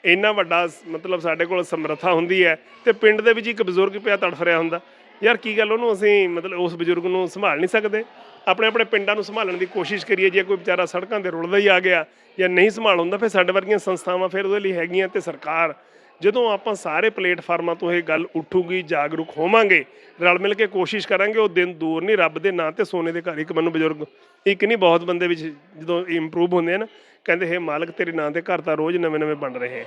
ਇੰਨਾ ਵੱਡਾ ਮਤਲਬ ਸਾਡੇ ਕੋਲ ਸਮਰੱਥਾ ਹੁੰਦੀ ਹੈ ਤੇ ਪਿੰਡ ਦੇ ਵਿੱਚ ਇੱਕ ਬਜ਼ੁਰਗ ਪਿਆ ਤੜਫ ਰਿਹਾ ਹੁੰਦਾ। ਯਾਰ ਕੀ ਗੱਲ ਉਹਨੂੰ ਅਸੀਂ ਮਤਲਬ ਉਸ ਬਜ਼ੁਰਗ ਨੂੰ ਸੰਭਾਲ ਨਹੀਂ ਸਕਦੇ? ਆਪਣੇ ਆਪਣੇ ਪਿੰਡਾਂ ਨੂੰ ਸੰਭਾਲਣ ਦੀ ਕੋਸ਼ਿਸ਼ ਕਰੀਏ, ਜੇ ਕੋਈ ਵਿਚਾਰਾ ਸੜਕਾਂ ਤੇ ਰੁਲਦਾ ਹੀ ਆ ਗਿਆ ਜਾਂ ਨਹੀਂ ਸੰਭਾਲ ਹੁੰਦਾ, ਫਿਰ ਸਾਡੇ ਵਰਗੀਆਂ ਸੰਸਥਾਵਾਂ ਫਿਰ ਉਹਦੇ ਲਈ ਹੈਗੀਆਂ ਤੇ ਸਰਕਾਰ ਜਦੋਂ ਆਪਾਂ ਸਾਰੇ ਪਲੇਟਫਾਰਮਾਂ ਤੋਂ ਇਹ ਗੱਲ ਉੱਠੂਗੀ, ਜਾਗਰੂਕ ਹੋਵਾਂਗੇ, ਰਲ ਮਿਲ ਕੇ ਕੋਸ਼ਿਸ਼ ਕਰਾਂਗੇ, ਉਹ ਦਿਨ ਦੂਰ ਨਹੀਂ, ਰੱਬ ਦੇ ਨਾਂ ਤੇ ਸੋਨੇ ਦੇ ਘਰ ਇੱਕ ਮੈਨੂੰ ਬਜ਼ੁਰਗ, ਇੱਕ ਨਹੀਂ, ਬਹੁਤ ਬੰਦੇ ਵਿੱਚ ਜਦੋਂ ਇੰਪਰੂਵ ਹੁੰਦੇ ਆ ਨਾ, ਕਹਿੰਦੇ, ਹੈ ਮਾਲਕ, ਤੇਰੇ ਨਾਂ ਦੇ ਘਰ ਤਾਂ ਰੋਜ਼ ਨਵੇਂ-ਨਵੇਂ ਬਣ ਰਹੇ ਹੈ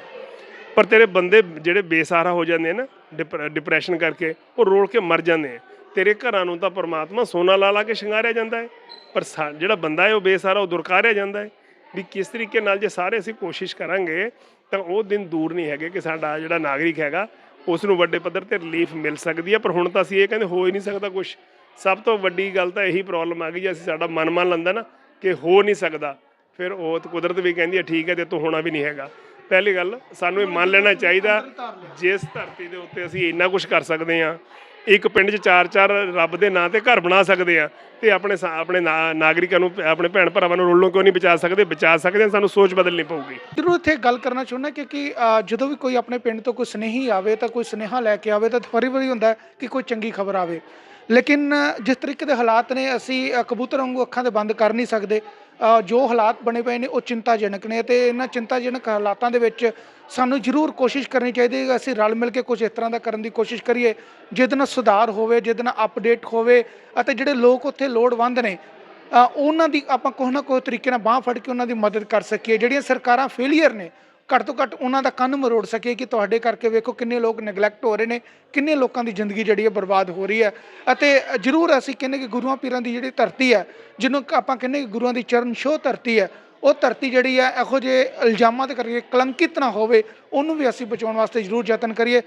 ਪਰ ਤੇਰੇ ਬੰਦੇ ਜਿਹੜੇ ਬੇਸਹਾਰਾ ਹੋ ਜਾਂਦੇ ਆ ਨਾ ਡਿਪ- ਡਿਪਰੈਸ਼ਨ ਕਰਕੇ, ਉਹ ਰੋਲ ਕੇ ਮਰ ਜਾਂਦੇ ਆ। ਤੇਰੇ ਘਰਾਂ ਨੂੰ ਤਾਂ ਪਰਮਾਤਮਾ ਸੋਨਾ ਲਾ ਲਾ ਕੇ ਸ਼ਿੰਗਾਰਿਆ ਜਾਂਦਾ ਹੈ, ਪਰ ਸਾ- ਜਿਹੜਾ ਬੰਦਾ ਹੈ ਉਹ ਬੇਸਹਾਰਾ, ਉਹ ਦੁਰਕਾਰਿਆ ਜਾਂਦਾ ਹੈ। ਵੀ ਕਿਸ ਤਰੀਕੇ ਨਾਲ ਜੇ ਸਾਰੇ ਅਸੀਂ ਕੋਸ਼ਿਸ਼ ਕਰਾਂਗੇ, ਤਾਂ ਉਹ ਦਿਨ ਦੂਰ ਨਹੀਂ ਹੈਗੇ ਕਿ ਸਾਡਾ ਜਿਹੜਾ ਨਾਗਰਿਕ ਹੈਗਾ, ਉਸ ਨੂੰ ਵੱਡੇ ਪੱਧਰ ਤੇ ਰਿਲੀਫ ਮਿਲ ਸਕਦੀ ਹੈ। ਪਰ ਹੁਣ ਤਾਂ ਅਸੀਂ ਇਹ ਕਹਿੰਦੇ ਹੋ ਹੀ ਨਹੀਂ ਸਕਦਾ ਕੁਝ ਸਭ ਤੋਂ ਵੱਡੀ ਗੱਲ ਤਾਂ ਇਹੀ ਪ੍ਰੋਬਲਮ ਆ ਗਈ ਜੇ ਅਸੀਂ ਸਾਡਾ ਮਨ ਮੰਨ ਲੈਂਦਾ ਨਾ, ਕਿ ਹੋ ਨਹੀਂ ਸਕਦਾ। ਫਿਰ ਉਹ ਤਾਂ ਕੁਦਰਤ ਵੀ ਕਹਿੰਦੀ ਹੈ, ਠੀਕ ਹੈ ਤੇ ਤੂੰ ਹੋਣਾ ਵੀ ਨਹੀਂ ਹੈਗਾ। ਪਹਿਲੀ ਗੱਲ ਸਾਨੂੰ ਇਹ ਮੰਨ ਲੈਣਾ ਚਾਹੀਦਾ ਜਿਸ ਧਰਤੀ ਦੇ ਉੱਤੇ ਅਸੀਂ ਇੰਨਾ ਕੁਝ ਕਰ ਸਕਦੇ ਹਾਂ। ਇੱਕ ਪਿੰਡ 'ਚ ਚਾਰ ਚਾਰ ਰੱਬ ਦੇ ਨਾਂ ਤੇ ਘਰ ਬਣਾ ਸਕਦੇ ਆ ਤੇ ਆਪਣੇ ਆਪਣੇ ਨਾਗਰਿਕਾਂ ਨੂੰ ਆਪਣੇ ਭੈਣ ਭਰਾਵਾਂ ਨੂੰ ਰੋਲੋਂ ਕਿਉਂ ਨਹੀਂ ਬਚਾ ਸਕਦੇ ਬਚਾ ਸਕਦੇ ਸਾਨੂੰ ਸੋਚ ਬਦਲਣੀ ਪਊਗੀ। ਜ਼ਰੂਰ ਇੱਥੇ ਗੱਲ ਕਰਨਾ ਚਾਹੁੰਦਾ ਕਿਉਂਕਿ ਜਦੋਂ ਵੀ ਕੋਈ ਆਪਣੇ ਪਿੰਡ ਤੋਂ ਕੋਈ ਸੁਨੇਹੀ ਆਵੇ ਤਾਂ ਕੋਈ ਸੁਨੇਹਾ ਲੈ ਕੇ ਆਵੇ ਤਾਂ ਫਰੀ ਫਰੀ ਹੁੰਦਾ ਕਿ ਕੋਈ ਚੰਗੀ ਖਬਰ ਆਵੇ। ਲੇਕਿਨ, ਜਿਸ ਤਰੀਕੇ ਦੇ ਹਾਲਾਤ ਨੇ, ਅਸੀਂ ਕਬੂਤਰ ਵਾਂਗੂ ਅੱਖਾਂ ਦੇ ਬੰਦ ਕਰ ਨਹੀਂ ਸਕਦੇ। ਜੋ ਹਾਲਾਤ ਬਣੇ ਪਏ ਨੇ, ਉਹ ਚਿੰਤਾਜਨਕ ਨੇ ਤੇ ਇਹਨਾਂ ਚਿੰਤਾਜਨਕ ਹਾਲਾਤਾਂ ਦੇ ਵਿੱਚ ਸਾਨੂੰ ਜ਼ਰੂਰ ਕੋਸ਼ਿਸ਼ ਕਰਨੀ ਚਾਹੀਦੀ ਹੈ ਅਸੀਂ ਰਲ ਮਿਲ ਕੇ ਕੁਝ ਇਸ ਤਰ੍ਹਾਂ ਦਾ ਕਰਨ ਦੀ ਕੋਸ਼ਿਸ਼ ਕਰੀਏ, ਜਿਹਦੇ ਨਾਲ ਸੁਧਾਰ ਹੋਵੇ, ਜਿਹਦੇ ਨਾਲ ਅਪਡੇਟ ਹੋਵੇ ਅਤੇ ਜਿਹੜੇ ਲੋਕ ਉੱਥੇ ਲੋੜਵੰਦ ਨੇ ਉਹਨਾਂ ਦੀ ਆਪਾਂ ਕੋਈ ਨਾ ਕੋਈ ਤਰੀਕੇ ਨਾਲ ਬਾਹ ਫੜ ਕੇ ਉਹਨਾਂ ਦੀ ਮਦਦ ਕਰ ਸਕੀਏ। ਜਿਹੜੀਆਂ ਸਰਕਾਰਾਂ ਫੇਲੀਅਰ ਨੇ ਘੱਟ ਤੋਂ ਘੱਟ ਉਹਨਾਂ ਦਾ ਕੰਨ ਮਰੋੜ ਸਕੀਏ ਕਿ ਤੁਹਾਡੇ ਕਰਕੇ ਵੇਖੋ ਕਿੰਨੇ ਲੋਕ ਨੈਗਲੈਕਟ ਹੋ ਰਹੇ ਨੇ, ਕਿੰਨੇ ਲੋਕਾਂ ਦੀ ਜ਼ਿੰਦਗੀ ਜਿਹੜੀ ਹੈ ਬਰਬਾਦ ਹੋ ਰਹੀ ਹੈ। ਅਤੇ ਜ਼ਰੂਰ ਅਸੀਂ ਕਹਿੰਦੇ ਕਿ ਗੁਰੂਆਂ ਪੀਰਾਂ ਦੀ ਜਿਹੜੀ ਧਰਤੀ ਹੈ, ਜਿਹਨੂੰ ਆਪਾਂ ਕਹਿੰਦੇ ਕਿ ਗੁਰੂਆਂ ਦੀ ਚਰਨ ਛੋਹ ਧਰਤੀ ਹੈ, ਉਹ ਧਰਤੀ ਜਿਹੜੀ ਹੈ ਇਹੋ ਜਿਹੇ ਇਲਜ਼ਾਮਾਂ ਦੇ ਕਰਕੇ ਕਲੰਕਿਤ ਨਾ ਹੋਵੇ, ਉਹਨੂੰ ਵੀ ਅਸੀਂ ਬਚਾਉਣ ਵਾਸਤੇ ਜ਼ਰੂਰ ਯਤਨ ਕਰੀਏ।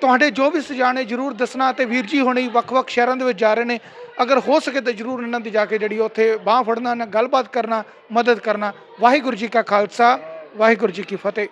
ਤੁਹਾਡੇ ਜੋ ਵੀ ਸੁਝਾਅ ਨੇ ਜਰੂਰ ਦੱਸਣਾ ਤੇ ਵੀਰ ਜੀ ਹੁਣੇ ਵੱਖ-ਵੱਖ ਸ਼ਹਿਰਾਂ ਦੇ ਵਿੱਚ ਜਾ ਰਹੇ ਨੇ, ਅਗਰ ਹੋ ਸਕੇ ਤਾਂ ਜਰੂਰ ਇਹਨਾਂ ਦੀ ਜਾ ਕੇ ਜਿਹੜੀ ਉੱਥੇ ਬਾਹ ਫੜਨਾ ਨਾ ਗੱਲਬਾਤ ਕਰਨਾ, ਮਦਦ ਕਰਨਾ। ਵਾਹਿਗੁਰੂ ਜੀ ਕਾ ਖਾਲਸਾ। ਵਾਹਿਗੁਰੂ ਜੀ ਕੀ ਫਤਿਹ।